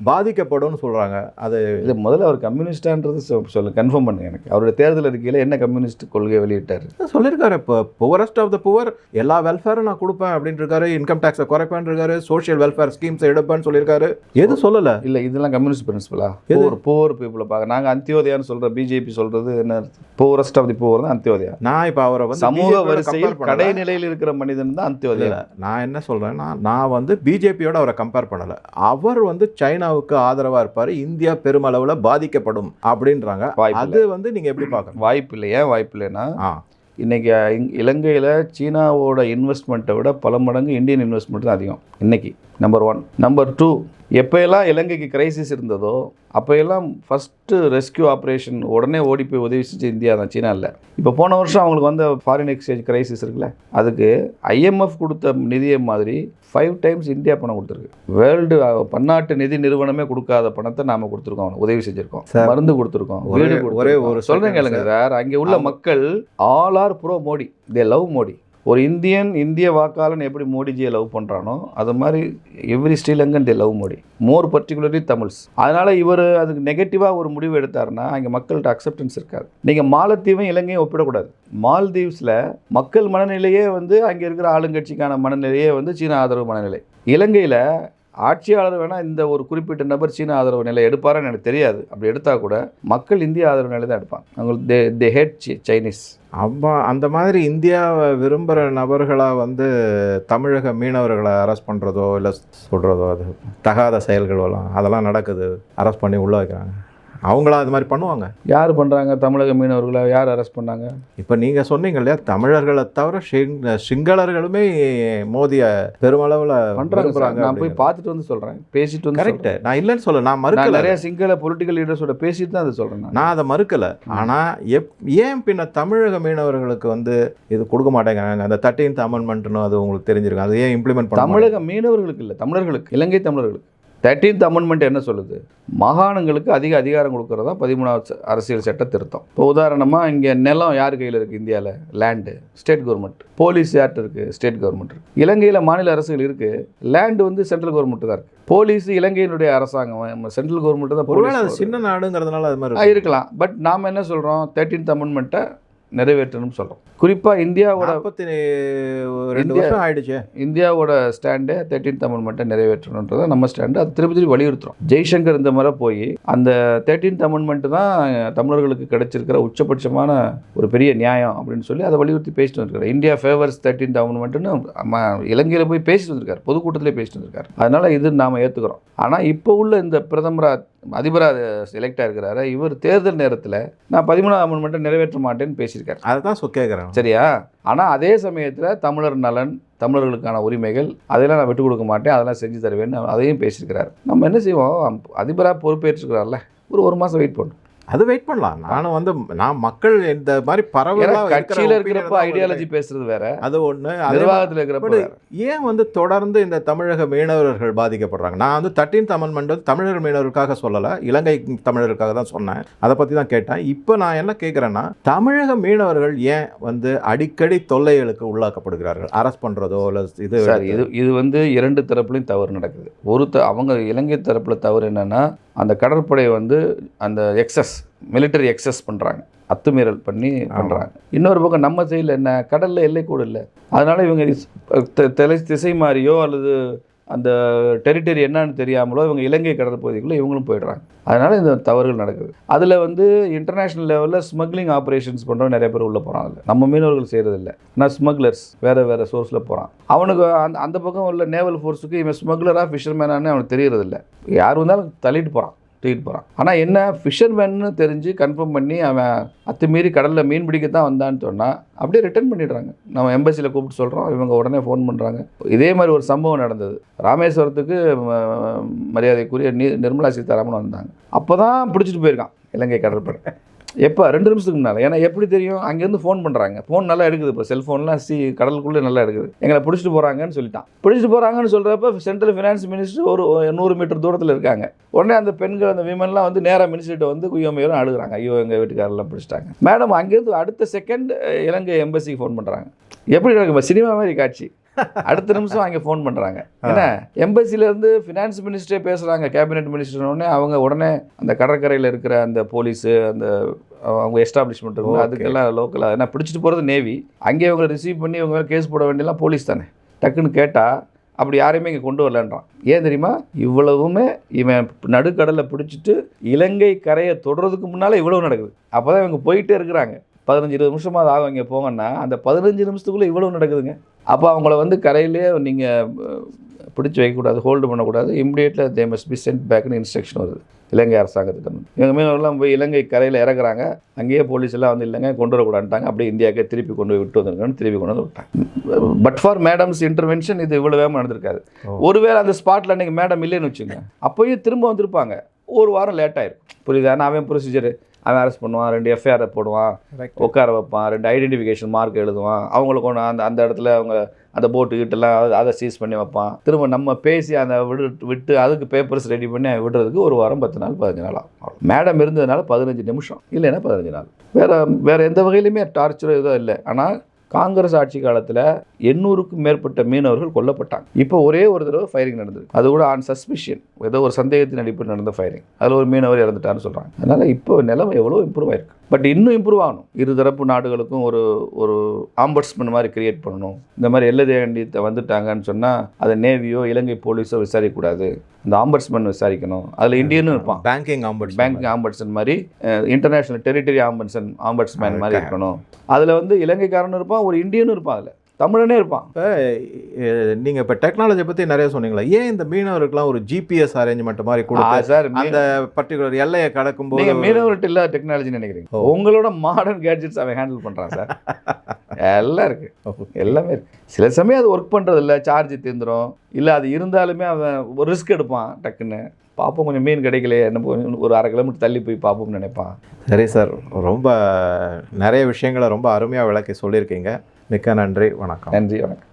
பாதிக்கப்படும் சொல்றாங்க. அது இது முதல்ல அவர் கம்யூனிஸ்டான்றது சொல்லு கன்ஃபார்ம் பண்ணுங்க எனக்கு. அவருடைய தேர்தல் அறிக்கையில் என்ன கம்யூனிஸ்ட் கொள்கை வெளியிட்டார்? சொல்லியிருக்காரு. இப்போ புவரஸ்ட் ஆஃப் த புவர் எல்லா வெல்ஃபேரும் நான் கொடுப்பேன் அப்படின்னு இருக்காரு இன்கம் டேக்ஸை குறைப்பேன் இருக்காரு சோஷியல் வெல்ஃபேர் ஸ்கீம்ஸ் எடுப்பேன்னு சொல்லியிருக்காரு. எது சொல்லல? இல்லை இதெல்லாம் கம்யூனிஸ்ட் பிரின்சிபலா? போர் போர் பீப்புளை பார்க்க நாங்கள் அந்தியோதயான்னு சொல்ற பிஜேபி சொல்றது என்ன போரஸ்ட் ஆஃப் தி போர் தான் அந்தியோதயா. நான் இப்போ அவரை வந்து சமூக வரிசையில். கடைநிலையில் இருக்கிற மனிதன் தான் அந்தியோதயா. நான் என்ன சொல்றேன்னா நான் வந்து பிஜேபியோட அவரை கம்பேர் பண்ணல. அவர் வந்து சைனாவுக்கு ஆதரவா இருப்பாரு இந்தியா பெருமளவுல பாதிக்கப்படும் அப்படின்றாங்க. அது வந்து நீங்க எப்படி பார்க்கணும்? வாய்ப்பு இல்லை. ஏன் வாய்ப்பு இல்லைன்னா இங்- இலங்கையில சீனாவோட இன்வெஸ்ட்மெண்ட்டை விட பல மடங்கு இந்தியன் இன்வெஸ்ட்மெண்ட் தான் அதிகம். இன்னைக்கு நம்பர் ஒன் நம்பர் டூ எப்போயெல்லாம் இலங்கைக்கு கிரைசிஸ் இருந்ததோ அப்போயெல்லாம் ஃபஸ்ட்டு ரெஸ்கியூ ஆப்ரேஷன் உடனே ஓடி போய் உதவி செஞ்ச இந்தியா தான் சீனா இல்லை. இப்போ போன வருஷம் அவங்களுக்கு வந்த ஃபாரின் எக்ஸ்சேஞ்ச் கிரைசிஸ் இருக்குல்ல அதுக்கு ஐஎம்எஃப் கொடுத்த நிதியை மாதிரி ஃபைவ் டைம்ஸ் இந்தியா பணம் கொடுத்துருக்கு. வேர்ல்டு பன்னாட்டு நிதி நிறுவனமே கொடுக்காத பணத்தை நாம கொடுத்துருக்கோம் அவனுக்கு உதவி செஞ்சிருக்கோம். சார், மருந்து கொடுத்துருக்கோம் ஒரே- வீடு ஒரே. ஒரு கேளுங்க சார். அங்கே உள்ள. மக்கள் all are pro Modi. They love Modi. ஒரு இந்தியன் இந்திய வாக்காளன் எப்படி மோடிஜியை லவ் பண்ணுறானோ அது மாதிரி every Sri Lankan they love Modi. More particularly Tamils. அதனால் இவர் அதுக்கு நெகட்டிவாக ஒரு முடிவு எடுத்தாருன்னா அங்கே மக்கள்கிட்ட அக்செப்டன்ஸ் இருக்காது. நீங்கள் மாலத்தீவும் இலங்கையும் ஒப்பிடக்கூடாது. மால்தீவ்ஸில் மக்கள் மனநிலையே வந்து அங்கே இருக்கிற ஆளுங்கட்சிக்கான மனநிலையே வந்து சீன ஆதரவு மனநிலை. இலங்கையில் ஆட்சியாளர் வேணால் இந்த ஒரு குறிப்பிட்ட நபர் சீன ஆதரவு நிலை எடுப்பாரான்னு எனக்கு தெரியாது. அப்படி எடுத்தால் கூட மக்கள் இந்திய ஆதரவு நிலை தான் எடுப்பாங்க. அவங்களுக்கு தே தே ஹேட் சைனீஸ் அப்போ அந்த மாதிரி இந்தியாவை விரும்புகிற நபர்களாக வந்து தமிழக மீனவர்களை அரெஸ்ட் பண்ணுறதோ இல்லை சொல்கிறதோ அது தகாத செயல்களெல்லாம் அதெல்லாம் நடக்குது. அரெஸ்ட் பண்ணி உள்ளே வைக்கிறாங்க. அவங்களா அது மாதிரி பண்ணுவாங்க. யார் பண்ணுறாங்க தமிழக மீனவர்களை? யார் அரெஸ்ட் பண்ணாங்க? இப்போ நீங்கள் சொன்னீங்க இல்லையா தமிழர்களை தவிர சிங் சிங்களர்களுமே மோதிய பெருமளவில் பண்ணுறாங்க நான் போய் பார்த்துட்டு வந்து சொல்கிறேன் பேசிட்டு வந்து கரெக்ட். நான் இல்லைன்னு சொல்ல நான் மறுக்கல. நிறைய சிங்கள பொலிட்டிக்கல் லீடர்ஸோட பேசிட்டு தான் அதை சொல்கிறேன் நான். அதை மறுக்கல. ஆனால் எப் ஏன் பின்ன தமிழக மீனவர்களுக்கு வந்து இது கொடுக்க மாட்டேங்கிறாங்க? அந்த தேர்ட்டீன்த் அமெண்ட்மெண்ட்னு அது உங்களுக்கு தெரிஞ்சிருக்கும். அது ஏன் இம்ப்ளிமெண்ட் பண்ண தமிழக மீனவர்களுக்கு இல்லை தமிழர்களுக்கு இலங்கை தமிழர்களுக்கு. தேர்ட்டீன்த் அமெண்ட்மெண்ட் என்ன சொல்லுது? மாகாணங்களுக்கு அதிக அதிகாரம் கொடுக்கறதா பதிமூணாவது அரசியல் சட்ட திருத்தம்? இப்போ உதாரணமாக இங்கே நிலம் யார் கையில் இருக்குது இந்தியாவில் லேண்டு ஸ்டேட் கவர்மெண்ட் போலீஸ் யார்கிட்ட இருக்குது ஸ்டேட் கவர்மெண்ட் இலங்கையில் மாநில அரசுகள் இருக்குது லேண்டு வந்து சென்ட்ரல் கவர்மெண்ட் தான் இருக்குது போலீஸ் இலங்கையினுடைய அரசாங்கம். சென்ட்ரல் கவர்மெண்ட் தான் சின்ன நாடுங்கிறதுனால அது மாதிரி இருக்கலாம். பட் நாம் என்ன சொல்கிறோம் தேர்ட்டீன்த் அமெண்ட்மெண்ட்டை நிறைவேற்றணும்னு சொல்கிறோம் குறிப்பாக இந்தியாவோட ரெண்டு வருஷம் ஆயிடுச்சு. இந்தியாவோட ஸ்டாண்டு தேர்ட்டீன்த் அமெண்ட்மெண்ட்டை நிறைவேற்றணுன்றதை நம்ம ஸ்டாண்டு அது திருப்பி திருப்பி வலியுறுத்துறோம். ஜெய்சங்கர் இந்த முறை போய் அந்த தேர்ட்டீன்த் அமெண்ட்மெண்ட் தான் தமிழர்களுக்கு கிடைச்சிருக்கிற உச்சபட்சமான ஒரு பெரிய நியாயம் அப்படின்னு சொல்லி அதை வலியுறுத்தி பேசிட்டு வந்திருக்காரு. இந்தியா ஃபேவர்ஸ் தேர்ட்டீன்த் அமெண்ட்மெண்ட்னு இலங்கையில் போய் பேசிட்டு வந்திருக்காரு. பொதுக்கூட்டத்திலே பேசிட்டு வந்திருக்காரு. அதனால இது நாம் ஏற்றுக்கிறோம் ஆனால் இப்போ உள்ள இந்த பிரதமராக அதிபராக செலக்ட் ஆயிருக்கிறாரு இவர் தேர்தல் நேரத்தில் நான் பதிமூணாம் அமெண்ட்மெண்ட்டை நிறைவேற்ற மாட்டேன்னு பேசியிருக்காரு. அதை தான் சொ கேட்குறேன் சரியா? ஆனால் அதே சமயத்தில் தமிழர் நலன் தமிழர்களுக்கான உரிமைகள் அதெல்லாம் நான் விட்டு கொடுக்க மாட்டேன் அதெல்லாம் செஞ்சு தருவேன்னு அதையும் பேசியிருக்கிறார். நம்ம என்ன செய்வோம்? அதிபராக பொறுப்பேற்றுக்கிறார்ல ஒரு ஒரு மாதம் வெயிட் பண்ணும் அது வெயிட் பண்ணலாம். நானும் வந்து நான் மக்கள் இந்த மாதிரி பரவலாக கட்சியில் இருக்கிறப்ப ஐடியாலஜி பேசுறது வேற. அது ஒன்று நிர்வாகத்தில் இருக்கிறப்ப. ஏன் வந்து தொடர்ந்து இந்த தமிழக மீனவர்கள் பாதிக்கப்படுறாங்க? நான் வந்து தேர்ட்டீன்த் அமெண்ட்மெண்ட் வந்து தமிழர் மீனவர்களுக்காக சொல்லலை இலங்கை தமிழருக்காக தான் சொன்னேன். அதை பற்றி தான் கேட்டேன். இப்போ நான் என்ன கேட்குறேன்னா தமிழக மீனவர்கள் ஏன் வந்து அடிக்கடி தொல்லைகளுக்கு உள்ளாக்கப்படுகிறார்கள்? அரெஸ்ட் பண்ணுறதோ இல்லை இது இது இது வந்து இரண்டு தரப்புலையும் தவறு நடக்குது. ஒரு அவங்க இலங்கை தரப்பில் தவறு என்னன்னா அந்த கடற்படை வந்து அந்த எக்ஸஸ் மிலிட்டரி எக்ஸஸ் பண்ணுறாங்க அத்துமீறல் பண்ணி பண்ணுறாங்க இன்னொரு பக்கம் நம்ம சைடில் என்ன? கடலில் எல்லை கூட இல்லை. அதனால் இவங்க தலை திசை மாதிரியோ அல்லது அந்த டெரிட்டரி என்னன்னு தெரியாமலோ இவங்க இலங்கை கடற்பகுதிக்குள்ளே இவங்களும் போயிடுறாங்க. அதனால் இந்த தவறுகள் நடக்குது. அதில் வந்து இன்டர்நேஷ்னல் லெவலில் ஸ்மக்லிங் ஆப்ரேஷன்ஸ் பண்ணுறவங்க நிறைய பேர் உள்ளே போகிறாங்க அதில். நம்ம மீனவர்கள் செய்கிறது இல்லை ஆனால் ஸ்மக்லர்ஸ் வேறு வேறு சோர்ஸில் போகிறான் அவனுக்கு அந்த அந்த பக்கம் உள்ள நேவல் ஃபோர்ஸுக்கு இவன் ஸ்மக்லராக ஃபிஷர்மேனான்னு அவனுக்கு தெரியறதில்ல. யார் வந்தாலும் தள்ளிட்டு போகிறான் தூக்கிட்டு போகிறான் ஆனால் என்ன ஃபிஷர்மேன்னு தெரிஞ்சு கன்ஃபார்ம் பண்ணி அவன் அத்துமீறி கடலில் மீன் பிடிக்க தான் வந்தான்னு சொன்னால் அப்படியே ரிட்டர்ன் பண்ணிடுறாங்க. நம்ம எம்பசியில் கூப்பிட்டு சொல்கிறோம் இவங்க உடனே ஃபோன் பண்ணுறாங்க இதே மாதிரி ஒரு சம்பவம் நடந்தது. ராமேஸ்வரத்துக்கு மரியாதைக்குரிய நீ நிர்மலா சீதாராமன் வந்தாங்க. அப்போ தான் பிடிச்சிட்டு போயிருக்கான் இலங்கை கடற்படை. எப்போ ரெண்டு நிமிஷத்துக்கு முன்னால். ஏன்னா எப்படி தெரியும்? அங்கேருந்து ஃபோன் பண்ணுறாங்க ஃபோன் நல்லா எடுக்குது இப்போ. செல்ஃபோன்லாம் சி கடலுக்குள்ளே நல்லா எடுக்குது. எங்களை பிடிச்சிட்டு போகிறாங்கன்னு சொல்லிட்டான். பிடிச்சிட்டு போகிறாங்கன்னு சொல்கிறப்ப சென்ட்ரல் ஃபினான்ஸ் மினிஸ்டர் ஒரு ஒரு நூறு மீட்டர் தூரத்தில் இருக்காங்க. உடனே அந்த பெண்கள் அந்த விமன்லாம் வந்து நேராக மினிஸ்டர்கிட்ட வந்து குய்யோமையோரும் அழுகுறாங்க ஐயோ எங்கள் வீட்டுக்காரெல்லாம் பிடிச்சிட்டாங்க. மேடம் அங்கேருந்து அடுத்த செகண்ட் இலங்கை எம்பசிக்கு ஃபோன் பண்ணுறாங்க எப்படி நடக்கும் சினிமா மாதிரி காட்சி. அடுத்த நிமிஷம் அங்கே ஃபோன் பண்ணுறாங்க என்ன? எம்பசில இருந்து ஃபினான்ஸ் மினிஸ்டரே பேசுகிறாங்க கேபினெட் மினிஸ்டர் உடனே அவங்க உடனே அந்த கடற்கரையில் இருக்கிற அந்த போலீஸு அந்த அவங்க எஸ்டாப்ளிஷ்மெண்ட் இருக்கும். அதுக்கெல்லாம் லோக்கலாக ஏன்னா பிடிச்சிட்டு போகிறது நேவி அங்கே இவங்களை ரிசீவ் பண்ணி இவங்க கேஸ் போட வேண்டியலாம் போலீஸ் தானே. டக்குன்னு கேட்டால் அப்படி யாரையுமே இங்கே கொண்டு வரலன்றான். ஏன் தெரியுமா? இவ்வளவுமே இவன் நடுக்கடலை பிடிச்சிட்டு இலங்கை கரையை தொடுறதுக்கு முன்னால் இவ்வளவு நடக்குது. அப்போ தான் இவங்க போயிட்டே இருக்கிறாங்க. பதினஞ்சு இருபது நிமிஷமாக ஆகும். இங்கே போங்கன்னா அந்த பதினஞ்சு நிமிஷத்துக்குள்ளே இவ்வளவு நடக்குதுங்க. அப்போ அவங்கள வந்து கரையிலே நீங்கள் பிடிச்சி வைக்கக்கூடாது ஹோல்டு பண்ணக்கூடாது. Immediately they must be sent பேக்னு instruction வருது. இலங்கை அரசாங்கத்துக்கு இவங்க மீனவர்கள்லாம் போய் இலங்கை கரையில் இறக்குறாங்க. அங்கேயே போலீஸ் எல்லாம் வந்து இல்லைங்க கொண்டு வரக்கூடாதுட்டாங்க அப்படியே இந்தியாவுக்கே திருப்பி கொண்டு போய் விட்டு வந்திருக்காங்க திருப்பி கொண்டு வந்து விட்டாங்க. பட் ஃபார் மேடம்ஸ் இன்டர்வென்ஷன் இது இவ்வளோ வேகமாக நடந்திருக்காது. ஒருவேளை அந்த ஸ்பாட்டில் அன்றைக்கி மேடம் இல்லைன்னு வச்சுங்க அப்போயும் திரும்ப வந்திருப்பாங்க. ஒரு வாரம் லேட் ஆயிருக்கும் புரியுதா? நான் அவன் ப்ரொசீஜர் அவன் அரெஸ்ட் பண்ணுவான் ரெண்டு எஃப்ஐஆர் போடுவான் உட்கார வைப்பான் ரெண்டு ஐடென்டிஃபிகேஷன் மார்க் எழுதுவான். அவங்களுக்கு ஒன்று அந்த அந்த இடத்துல அவங்க அந்த போட்டு கிட்டலாம் அதை- சீஸ் பண்ணி வைப்பான். திரும்ப நம்ம பேசி அந்த விடு விட்டு அதுக்கு பேப்பர்ஸ் ரெடி பண்ணி விடுறதுக்கு ஒரு வாரம் பத்து நாள் பதினஞ்சு நாள் ஆகும். மேடம் இருந்ததுனால பதினஞ்சு நிமிஷம். இல்லைன்னா பதினஞ்சு நாள். வேற வேற எந்த வகையிலுமே டார்ச்சரோ எதுவும் இல்லை. ஆனால் காங்கிரஸ் ஆட்சி காலத்தில் எண்ணூறுக்கும் மேற்பட்ட மீனவர்கள் கொல்லப்பட்டாங்க. இப்போ ஒரே ஒரு தடவை ஃபயரிங் நடந்தது. அது கூட ஆன் சஸ்பிஷியன் ஏதோ ஒரு சந்தேகத்தின் அடிப்படையில் நடந்த ஃபயரிங் அதில் ஒரு மீனவர் இறந்துட்டான்னு சொல்கிறாங்க அதனால் இப்போ நிலைமை எவ்வளோ இம்ப்ரூவ் ஆயிருக்கு. பட் இன்னும் இம்ப்ரூவ் ஆகணும். இருதரப்பு நாடுகளுக்கும் ஒரு ஒரு ஆம்பட்ஸ்மன் மாதிரி கிரியேட் பண்ணணும். இந்த மாதிரி எல்லைதேண்டி வந்துட்டாங்கன்னு சொன்னால் அதை நேவியோ இலங்கை போலீஸோ விசாரிக்கக்கூடாது. இந்த ஆம்பட்ஸ்மன் விசாரிக்கணும். அதில் இந்தியனும் இருப்பான். பேங்கிங் ஆம்பட்ஸ் பேங்க் ஆம்பட்சன் மாதிரி இன்டர்நேஷனல் டெரிட்டரி ஆம்பட்சன் ஆம்பட்ஸ்மேன் மாதிரி இருக்கணும். அதில் வந்து இலங்கைக்காரனும் இருப்பான் ஒரு இந்தியனும் இருப்பான் அதில். தமிழனே இருப்பான். இப்போ நீங்கள் இப்போ டெக்னாலஜி பற்றி நிறைய சொன்னீங்களா ஏன் இந்த மீனவருக்கெல்லாம் ஒரு ஜிபிஎஸ் அரேஞ்ச்மெண்ட் மாதிரி கொடுத்து சார் அந்த பர்டிகுலர் எல்லையை கடக்கும்போது நீங்க மீனவர்கிட்ட இல்லாத டெக்னாலஜி நினைக்கிறீங்க. உங்களோட மாடர்ன் கேட்ஜெட்ஸ் அவன் ஹேண்டில் பண்றான் சார். எல்லாம் இருக்கு. Okay. எல்லாமே இருக்கு. சில சமயம் அது ஒர்க் பண்றது இல்ல சார்ஜ் தீர்ந்துரும் இல்ல அது இருந்தாலுமே அவன் ஒரு ரிஸ்க் எடுப்பான் டக்குன்னு. பார்ப்போம் கொஞ்சம் மீன் கிடைக்கலையே என்ன ஒரு அரை கிலோமீட்டர் தள்ளி போய் பார்ப்போம்னு நினைப்பான். சரி சார். ரொம்ப நிறைய விஷயங்களை ரொம்ப அருமையாக விளக்கி சொல்லியிருக்கீங்க. மிக்க நன்றி வணக்கம். நன்றி வணக்கம்.